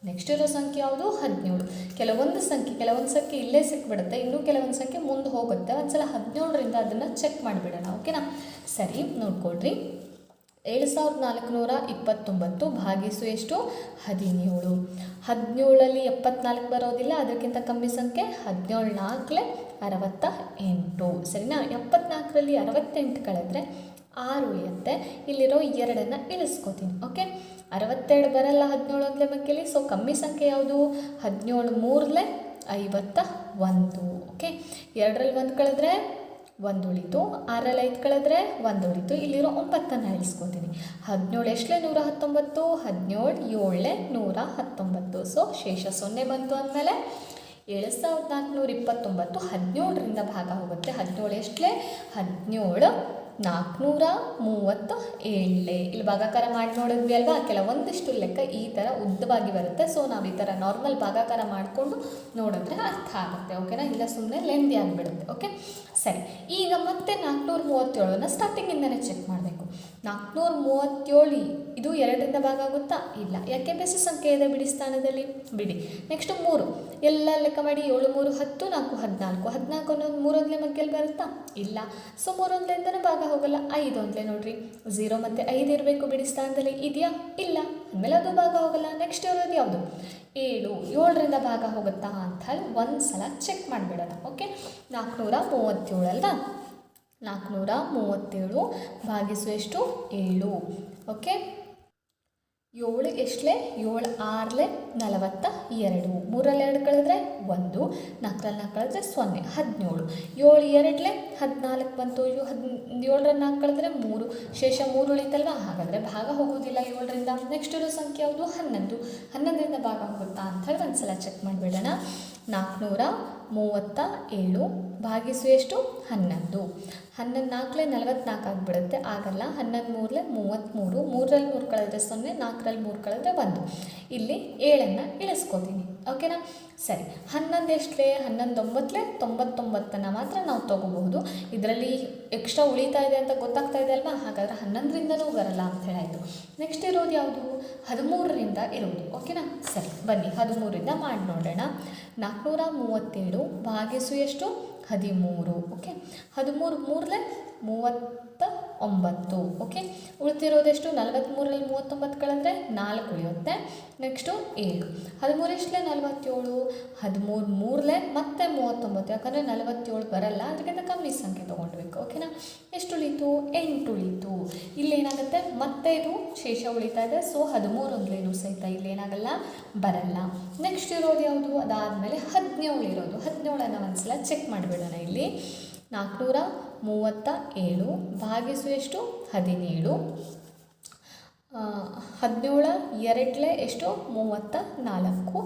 ನೆಕ್ಸ್ಟ್ ಇರೋ ಸಂಖ್ಯೆ ಯಾವುದು? ಹದಿನೇಳು. ಕೆಲವೊಂದು ಸಂಖ್ಯೆ ಕೆಲವೊಂದು ಸಂಖ್ಯೆ ಇಲ್ಲೇ ಸಿಕ್ಬಿಡುತ್ತೆ. ಇನ್ನೂ ಕೆಲವೊಂದು ಸಂಖ್ಯೆ ಮುಂದೆ ಹೋಗುತ್ತೆ. ಒಂದ್ಸಲ ಹದಿನೇಳರಿಂದ ಅದನ್ನು ಚೆಕ್ ಮಾಡಿಬಿಡೋಣ. ಓಕೆನಾ ಸರಿ, ನೋಡ್ಕೊಳ್ರಿ. ಏಳು ಸಾವಿರದ ನಾಲ್ಕುನೂರ ಇಪ್ಪತ್ತೊಂಬತ್ತು ಭಾಗಿಸು ಎಷ್ಟು? ಹದಿನೇಳು. ಹದಿನೇಳಲ್ಲಿ ಎಪ್ಪತ್ನಾಲ್ಕು ಬರೋದಿಲ್ಲ, ಅದಕ್ಕಿಂತ ಕಮ್ಮಿ ಸಂಖ್ಯೆ ಹದಿನೇಳು ನಾಲ್ಕಲೆ ಅರವತ್ತ ಎಂಟು. ಸರಿನಾ? ಎಪ್ಪತ್ನಾಲ್ಕರಲ್ಲಿ ಅರವತ್ತೆಂಟು ಕಳೆದ್ರೆ ಆರು ಇರುತ್ತೆ ಇಲ್ಲಿರೋ ಎರಡನ್ನು ಇಳಿಸ್ಕೋತೀನಿ. ಓಕೆ ಅರವತ್ತೆರಡು ಬರಲ್ಲ ಹದಿನೇಳು ಒಂದಲೇ ಮಕ್ಕಳಿ ಸೊ ಕಮ್ಮಿ ಸಂಖ್ಯೆ ಯಾವುದು? ಹದಿನೇಳು ಮೂರಲೆ ಐವತ್ತ ಒಂದು ಓಕೆ ಎರಡರಲ್ಲಿ ಒಂದು ಕಳೆದ್ರೆ ಒಂದು ಉಳಿತು. ಆರಲ್ಲಿ ಐದು ಕಳೆದ್ರೆ ಒಂದು ಉಳಿತು. ಇಲ್ಲಿರೋ ಒಂಬತ್ತನ್ನು ಇಳಿಸ್ಕೊತೀನಿ ಹದಿನೇಳು ಎಷ್ಟಲೇ ನೂರ ಹತ್ತೊಂಬತ್ತು? ಹದಿನೇಳು ಏಳನೇ ನೂರ ಹತ್ತೊಂಬತ್ತು. ಸೊ ಶೇಷ ಸೊನ್ನೆ ಬಂತು ಅಂದಮೇಲೆ ಏಳು ಸಾವಿರದ ನಾಲ್ಕುನೂರ ಇಪ್ಪತ್ತೊಂಬತ್ತು ಹದಿನೇಳರಿಂದ ಭಾಗ ಹೋಗುತ್ತೆ. ಹದಿನೇಳು ಎಷ್ಟಲೇ? ಹದಿನೇಳು ನಾಲ್ಕುನೂರ ಮೂವತ್ತ ಏಳನೇ ಇಲ್ಲಿ ಭಾಗಾಕಾರ ಮಾಡಿ ನೋಡಿದ್ವಿ ಅಲ್ವಾ? ಕೆಲವೊಂದಿಷ್ಟು ಲೆಕ್ಕ ಈ ಥರ ಉದ್ದವಾಗಿ ಬರುತ್ತೆ. ಸೊ ನಾವು ಈ ಥರ ನಾರ್ಮಲ್ ಭಾಗಾಕಾರ ಮಾಡಿಕೊಂಡು ನೋಡಿದ್ರೆ ಅರ್ಥ ಆಗುತ್ತೆ. ಓಕೆನಾ ಇಲ್ಲ ಸುಮ್ಮನೆ ಲೆಂದಿ ಆಗಿಬಿಡುತ್ತೆ. ಓಕೆ ಸರಿ. ಈಗ ಮತ್ತೆ ನಾಲ್ಕುನೂರ ಮೂವತ್ತೇಳನ್ನ ಸ್ಟಾರ್ಟಿಂಗಿಂದನೇ ಚೆಕ್ ಮಾಡಬೇಕು. ನಾಲ್ಕುನೂರ ಮೂವತ್ತೇಳು ಇದು ಎರಡರಿಂದ ಭಾಗ ಆಗುತ್ತಾ? ಇಲ್ಲ. ಯಾಕೆ ಬೆಸ ಸಂಖ್ಯೆ ಇದೆ ಬಿಡಿ ಸ್ಥಾನದಲ್ಲಿ? ಬಿಡಿ. ನೆಕ್ಸ್ಟ್ ಮೂರು. ಎಲ್ಲ ಲೆಕ್ಕ ಮಾಡಿ ಏಳು, ಮೂರು, ಹತ್ತು, ನಾಲ್ಕು, ಹದಿನಾಲ್ಕು. ಹದಿನಾಲ್ಕು ಅನ್ನೋದು ಮೂರೊಂದಲೇ ಮಗ್ಗೆಲ್ಲಿ ಬರುತ್ತಾ? ಇಲ್ಲ. ಸೊ ಮೂರೊಂದಲಿಂದನೇ ಭಾಗ ಹೋಗಲ್ಲ. ಐದು ಒಂದಲೇ ನೋಡ್ರಿ. ಝೀರೋ ಮತ್ತು ಐದು ಇರಬೇಕು ಬಿಡಿ ಸ್ಥಾನದಲ್ಲಿ. ಇದೆಯಾ? ಇಲ್ಲ. ಆಮೇಲೆ ಅದು ಭಾಗ ಹೋಗಲ್ಲ. ನೆಕ್ಸ್ಟ್ ಇರೋದು ಯಾವುದು? ಏಳು. ಏಳರಿಂದ ಭಾಗ ಹೋಗುತ್ತಾ ಅಂತ ಒಂದು ಸಲ ಚೆಕ್ ಮಾಡಿಬಿಡೋಣ. ಓಕೆ ನಾಲ್ಕುನೂರ ಮೂವತ್ತೇಳು ಅಲ್ವಾ? ನಾಲ್ಕುನೂರ ಮೂವತ್ತೇಳು ಭಾಗಿಸು ಎಷ್ಟು? ಏಳು. ಓಕೆ ಏಳು ಎಷ್ಟಲೇ? ಏಳು ಆರಲೆ ನಲವತ್ತ ಎರಡು. ಮೂರಲ್ಲಿ ಎರಡು ಕಳೆದ್ರೆ ಒಂದು. ನಾಲ್ಕರಲ್ಲಿ ನಾಲ್ಕು ಕಳೆದ್ರೆ ಸೊನ್ನೆ, ಹದಿನೇಳು. ಏಳು ಎರಡಲೆ ಹದಿನಾಲ್ಕು ಬಂತು. ಇವು ಹದ್, ಏಳರಲ್ಲಿ ನಾಲ್ಕು ಕಳೆದ್ರೆ ಮೂರು. ಶೇಷ ಮೂರು ಉಳಿತಲ್ವ? ಹಾಗಾದರೆ ಭಾಗ ಹೋಗೋದಿಲ್ಲ ಏಳರಿಂದ. ನೆಕ್ಸ್ಟ್ ಇರೋ ಸಂಖ್ಯೆ ಯಾವುದು? ಹನ್ನೊಂದು. ಹನ್ನೊಂದರಿಂದ ಭಾಗ ಹೋಗುತ್ತಾ ಅಂತ ಹೇಳಿ ಒಂದು ಸಲ ಚೆಕ್ ಮಾಡಿಬಿಡೋಣ. ನಾಲ್ಕುನೂರ ಮೂವತ್ತ ಏಳು ಭಾಗಿಸು ಎಷ್ಟು? ಹನ್ನೊಂದು. ಹನ್ನೊಂದು ನಾಲ್ಕಲೆ ನಲವತ್ನಾಲ್ಕು ಆಗಿಬಿಡುತ್ತೆ. ಆಗಲ್ಲ ಹನ್ನೊಂದು ಮೂರಲೆ ಮೂವತ್ತ್ಮೂರು. ಮೂರರಲ್ಲಿ ಮೂರು ಕಳೆದ್ರೆ ಸೊನ್ನೆ, ನಾಲ್ಕರಲ್ಲಿ ಮೂರು ಕಳೆದ್ರೆ ಒಂದು. ಇಲ್ಲಿ ಏಳನ್ನು ಇಳಿಸ್ಕೋತೀನಿ. ಓಕೆನಾ? ಸರಿ ಹನ್ನೊಂದು ಎಷ್ಟಲೇ ಹನ್ನೊಂದು ಒಂಬತ್ತಲೆ ತೊಂಬತ್ತೊಂಬತ್ತನ್ನು ಮಾತ್ರ ನಾವು ತೊಗೋಬಹುದು. ಇದರಲ್ಲಿ ಎಕ್ಸ್ಟ್ರಾ ಉಳಿತಾ ಇದೆ ಅಂತ ಗೊತ್ತಾಗ್ತಾ ಇದೆ ಅಲ್ವಾ? ಹಾಗಾದರೆ ಹನ್ನೊಂದರಿಂದನೂ ಬರಲ್ಲ ಅಂತ ಹೇಳಾಯಿತು. ನೆಕ್ಸ್ಟ್ ಇರೋದು ಯಾವುದು? ಹದಿಮೂರರಿಂದ ಇರೋದು. ಓಕೆನಾ? ಸರಿ, ಬನ್ನಿ ಹದಿಮೂರಿಂದ ಮಾಡಿ ನೋಡೋಣ. ನಾಲ್ಕುನೂರ ಮೂವತ್ತೇಳು ಭಾಗಿಸು ಎಷ್ಟು? ಹದಿಮೂರು. ಓಕೆ? ಹದಿಮೂರು ಮೂರಲೆ ಮೂವತ್ತ ಒಂಬತ್ತು ಓಕೆ ಉಳಿತಿರೋದೆಷ್ಟು? ನಲವತ್ತ್ಮೂರಲ್ಲಿ ಮೂವತ್ತೊಂಬತ್ತುಗಳಂದರೆ ನಾಲ್ಕು ಉಳಿಯುತ್ತೆ. ನೆಕ್ಸ್ಟು ಏಳು. ಹದಿಮೂರು ಎಷ್ಟಲೇ ನಲವತ್ತೇಳು ಹದಿಮೂರು ಮೂರಲೆ ಮತ್ತೆ ಮೂವತ್ತೊಂಬತ್ತು. ಯಾಕಂದರೆ ನಲವತ್ತೇಳು ಬರಲ್ಲ, ಅದಕ್ಕಿಂತ ಕಮ್ಮಿ ಸಂಖ್ಯೆ ತೊಗೊಂಡ್ಬೇಕು ಓಕೆನಾ ಎಷ್ಟು ಉಳಿತು? ಎಂಟು ಉಳೀತು. ಇಲ್ಲೇನಾಗುತ್ತೆ ಮತ್ತೆ ಇದು ಶೇಷ ಉಳಿತಾ ಇದೆ. ಸೊ ಹದಿಮೂರು ಒಂದ್ಲೇನು ಸಹಿತ ಇಲ್ಲೇನಾಗಲ್ಲ ಬರಲ್ಲ. ನೆಕ್ಸ್ಟ್ ಇರೋದು ಯಾವುದು? ಅದಾದಮೇಲೆ ಹದಿನೇಳು ಇರೋದು. ಹದಿನೇಳನ್ನು ಒಂದ್ಸಲ ಚೆಕ್ ಮಾಡಿಬಿಡೋಣ ಇಲ್ಲಿ. ನಾಲ್ಕುನೂರ ಮೂವತ್ತ ಏಳು ಭಾಗಿಸು ಎಷ್ಟು? ಹದಿನೇಳು. ಹದಿನೇಳ, ಎರಡಲೆ ಎಷ್ಟು? ಮೂವತ್ತ ನಾಲ್ಕು.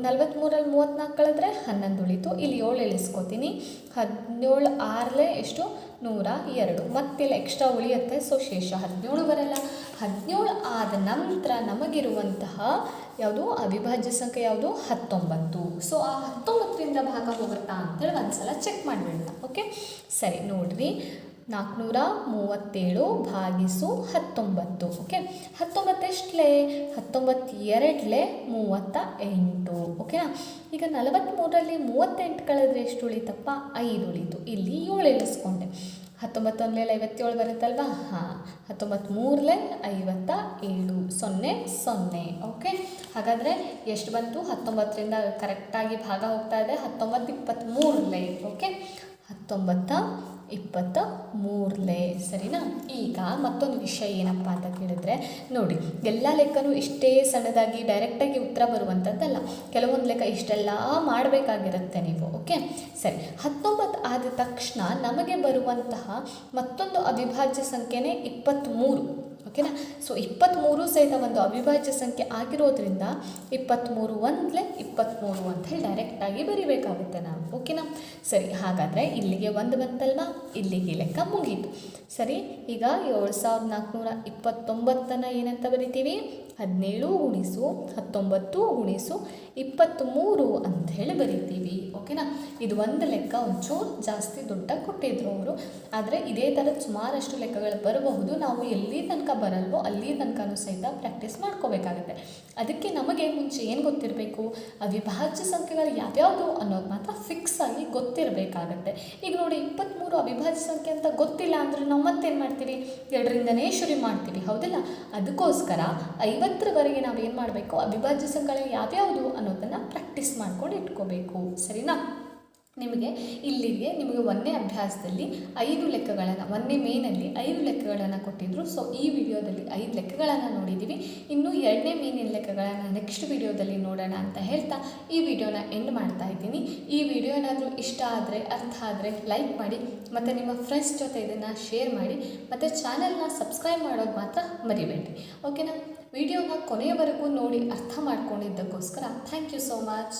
ನಲ್ವತ್ತ್ಮೂರಲ್ಲಿ ಮೂವತ್ತ್ನಾಲ್ಕು ಕಳೆದ್ರೆ ಹನ್ನೊಂದು ಉಳಿತು. ಇಲ್ಲಿ ಏಳು ಇಳಿಸ್ಕೊತೀನಿ ಹದಿನೇಳು, ಆರಲೆ ಎಷ್ಟು? ನೂರ ಎರಡು. ಮತ್ತಿಲ್ಲಿ ಎಕ್ಸ್ಟ್ರಾ ಉಳಿಯುತ್ತೆ. ಸೊ ಶೇಷ ಹದಿನೇಳು ಬರಲ್ಲ. ಹದಿನೇಳು ಆದ ನಂತರ ನಮಗಿರುವಂತಹ ಯಾವುದು? ಅವಿಭಾಜ್ಯ ಸಂಖ್ಯೆ ಯಾವುದು? ಹತ್ತೊಂಬತ್ತು. ಸೊ ಆ ಹತ್ತೊಂಬತ್ತರಿಂದ ಭಾಗ ಹೋಗುತ್ತಾ ಅಂತೇಳಿ ಒಂದು ಸಲ ಚೆಕ್ ಮಾಡಿಬಿಡೋಣ ಓಕೆ ಸರಿ ನೋಡಿರಿ ನಾಲ್ಕುನೂರ ಮೂವತ್ತೇಳು ಭಾಗಿಸು ಹತ್ತೊಂಬತ್ತು ಓಕೆ ಹತ್ತೊಂಬತ್ತೆಷ್ಟಲೇ? ಹತ್ತೊಂಬತ್ತೆರಡಲೇ ಮೂವತ್ತ ಎಂಟು ಓಕೆನಾ ಈಗ ನಲವತ್ತ್ಮೂರರಲ್ಲಿ ಮೂವತ್ತೆಂಟು ಕಳೆದ್ರೆ ಎಷ್ಟು ಉಳಿತಪ್ಪ ಐದು ಉಳಿತು ಇಲ್ಲಿ ಏಳು ಇಳಿಸ್ಕೊಂಡೆ. ಹತ್ತೊಂಬತ್ತೊಂದಲೇ ಐವತ್ತೇಳು ಬರುತ್ತಲ್ವಾ? ಹಾಂ. ಹತ್ತೊಂಬತ್ತು ಮೂರಲೆ ಐವತ್ತ ಏಳು ಸೊನ್ನೆ ಸೊನ್ನೆ ಓಕೆ ಹಾಗಾದರೆ ಎಷ್ಟು ಬಂತು? ಹತ್ತೊಂಬತ್ತರಿಂದ ಕರೆಕ್ಟಾಗಿ ಭಾಗ ಹೋಗ್ತಾ ಇದೆ. ಹತ್ತೊಂಬತ್ತು ಇಪ್ಪತ್ತ್ಮೂರಲೇ ಓಕೆ ಹತ್ತೊಂಬತ್ತ ಇಪ್ಪತ್ತ ಮೂರನೇ ಸರಿನಾ? ಈಗ ಮತ್ತೊಂದು ವಿಷಯ ಏನಪ್ಪ ಅಂತ ಕೇಳಿದ್ರೆ, ನೋಡಿ, ಎಲ್ಲ ಲೆಕ್ಕನೂ ಇಷ್ಟೇ ಸಣ್ಣದಾಗಿ ಡೈರೆಕ್ಟಾಗಿ ಉತ್ತರ ಬರುವಂಥದ್ದಲ್ಲ ಕೆಲವೊಂದು ಲೆಕ್ಕ ಇಷ್ಟೆಲ್ಲ ಮಾಡಬೇಕಾಗಿರುತ್ತೆ ನೀವು ಓಕೆ ಸರಿ, ಹತ್ತೊಂಬತ್ತು ಆದ ತಕ್ಷಣ ನಮಗೆ ಬರುವಂತಹ ಮತ್ತೊಂದು ಅವಿಭಾಜ್ಯ ಸಂಖ್ಯೆನೇ ಇಪ್ಪತ್ತ್ಮೂರು ಓಕೆನಾ? ಸೊ ಇಪ್ಪತ್ತ್ಮೂರು ಸಹಿತ ಒಂದು ಅವಿಭಾಜ್ಯ ಸಂಖ್ಯೆ ಆಗಿರೋದ್ರಿಂದ ಇಪ್ಪತ್ತ್ಮೂರು ಒಂದಲೇ ಇಪ್ಪತ್ತ್ಮೂರು ಅಂತ ಹೇಳಿ ಡೈರೆಕ್ಟಾಗಿ ಬರಿಬೇಕಾಗುತ್ತೆ ನಾವು. ಓಕೆನಾ? ಸರಿ, ಹಾಗಾದರೆ ಇಲ್ಲಿಗೆ ಒಂದು ಬಂತಲ್ವಾ? ಇಲ್ಲಿಗೆ ಲೆಕ್ಕ ಮುಗೀತು. ಸರಿ, ಈಗ ಏಳು ಸಾವಿರದ ನಾಲ್ಕುನೂರ ಇಪ್ಪತ್ತೊಂಬತ್ತನ್ನು ಏನಂತ ಬರಿತೀವಿ? ಹದಿನೇಳು ಗುಣಿಸು ಹತ್ತೊಂಬತ್ತು ಗುಣಿಸು ಇಪ್ಪತ್ತ್ಮೂರು ಹೇಳಿ ಬರಿತೀವಿ ಓಕೆನಾ ಇದು ಒಂದು ಲೆಕ್ಕ ಒಂಚೂರು ಜಾಸ್ತಿ ದೊಡ್ಡ ಕೊಟ್ಟಿದ್ರು ಅವರು. ಆದರೆ ಇದೇ ಥರದ ಸುಮಾರಷ್ಟು ಲೆಕ್ಕಗಳು ಬರಬಹುದು. ನಾವು ಎಲ್ಲಿ ತನಕ ಬರಲ್ವೋ ಅಲ್ಲಿ ತನಕನೂ ಸಹಿತ ಪ್ರಾಕ್ಟೀಸ್ ಮಾಡ್ಕೋಬೇಕಾಗುತ್ತೆ. ಅದಕ್ಕೆ ನಮಗೆ ಮುಂಚೆ ಏನು ಗೊತ್ತಿರಬೇಕು? ಅವಿಭಾಜ್ಯ ಸಂಖ್ಯೆಗಳು ಯಾವ್ಯಾವುದು ಅನ್ನೋದು ಮಾತ್ರ ಫಿಕ್ಸ್ ಆಗಿ ಗೊತ್ತಿರಬೇಕಾಗತ್ತೆ. ಈಗ ನೋಡಿ, ಇಪ್ಪತ್ತ್ಮೂರು ಅವಿಭಾಜ್ಯ ಸಂಖ್ಯೆ ಅಂತ ಗೊತ್ತಿಲ್ಲ ಅಂದರೆ ನಾವು ಮತ್ತೇನು ಮಾಡ್ತೀವಿ? ಎರಡರಿಂದನೇ ಶುರು ಮಾಡ್ತೀವಿ, ಹೌದಿಲ್ಲ? ಅದಕ್ಕೋಸ್ಕರ ಐವತ್ತರವರೆಗೆ ನಾವು ಏನು ಮಾಡಬೇಕು? ಅವಿಭಾಜ್ಯ ಸಂಖ್ಯೆಗಳು ಯಾವ್ಯಾವುದು ಅನ್ನೋದನ್ನು ಪ್ರಾಕ್ಟೀಸ್ ಮಾಡ್ಕೊಂಡು ಇಟ್ಕೋಬೇಕು. ಸರಿನಾ? ನಿಮಗೆ ಇಲ್ಲಿಗೆ ನಿಮಗೆ ಒಂದನೇ ಅಭ್ಯಾಸದಲ್ಲಿ ಐದು ಲೆಕ್ಕಗಳನ್ನು ಒಂದನೇ ಮೇನಲ್ಲಿ ಐದು ಲೆಕ್ಕಗಳನ್ನು ಕೊಟ್ಟಿದ್ದರು ಸೊ ಈ ವಿಡಿಯೋದಲ್ಲಿ ಐದು ಲೆಕ್ಕಗಳನ್ನು ನೋಡಿದ್ದೀವಿ ಇನ್ನೂ ಎರಡನೇ ಮೇನಿನ ಲೆಕ್ಕಗಳನ್ನು ನೆಕ್ಸ್ಟ್ ವಿಡಿಯೋದಲ್ಲಿ ನೋಡೋಣ ಅಂತ ಹೇಳ್ತಾ ಈ ವಿಡಿಯೋನ ಎಂಡ್ ಮಾಡ್ತಾ ಇದ್ದೀನಿ. ಈ ವಿಡಿಯೋ ಏನಾದರೂ ಇಷ್ಟ ಆದರೆ, ಅರ್ಥ ಆದರೆ ಲೈಕ್ ಮಾಡಿ, ಮತ್ತು ನಿಮ್ಮ ಫ್ರೆಂಡ್ಸ್ ಜೊತೆ ಇದನ್ನು ಶೇರ್ ಮಾಡಿ, ಮತ್ತು ಚಾನಲ್ನ ಸಬ್ಸ್ಕ್ರೈಬ್ ಮಾಡೋದು ಮಾತ್ರ ಮರಿಬೇಡಿ. ಓಕೆನಾ ವಿಡಿಯೋನ ಕೊನೆಯವರೆಗೂ ನೋಡಿ ಅರ್ಥ ಮಾಡ್ಕೊಂಡಿದ್ದಕ್ಕೋಸ್ಕರ ಥ್ಯಾಂಕ್ ಯು ಸೋ ಮಚ್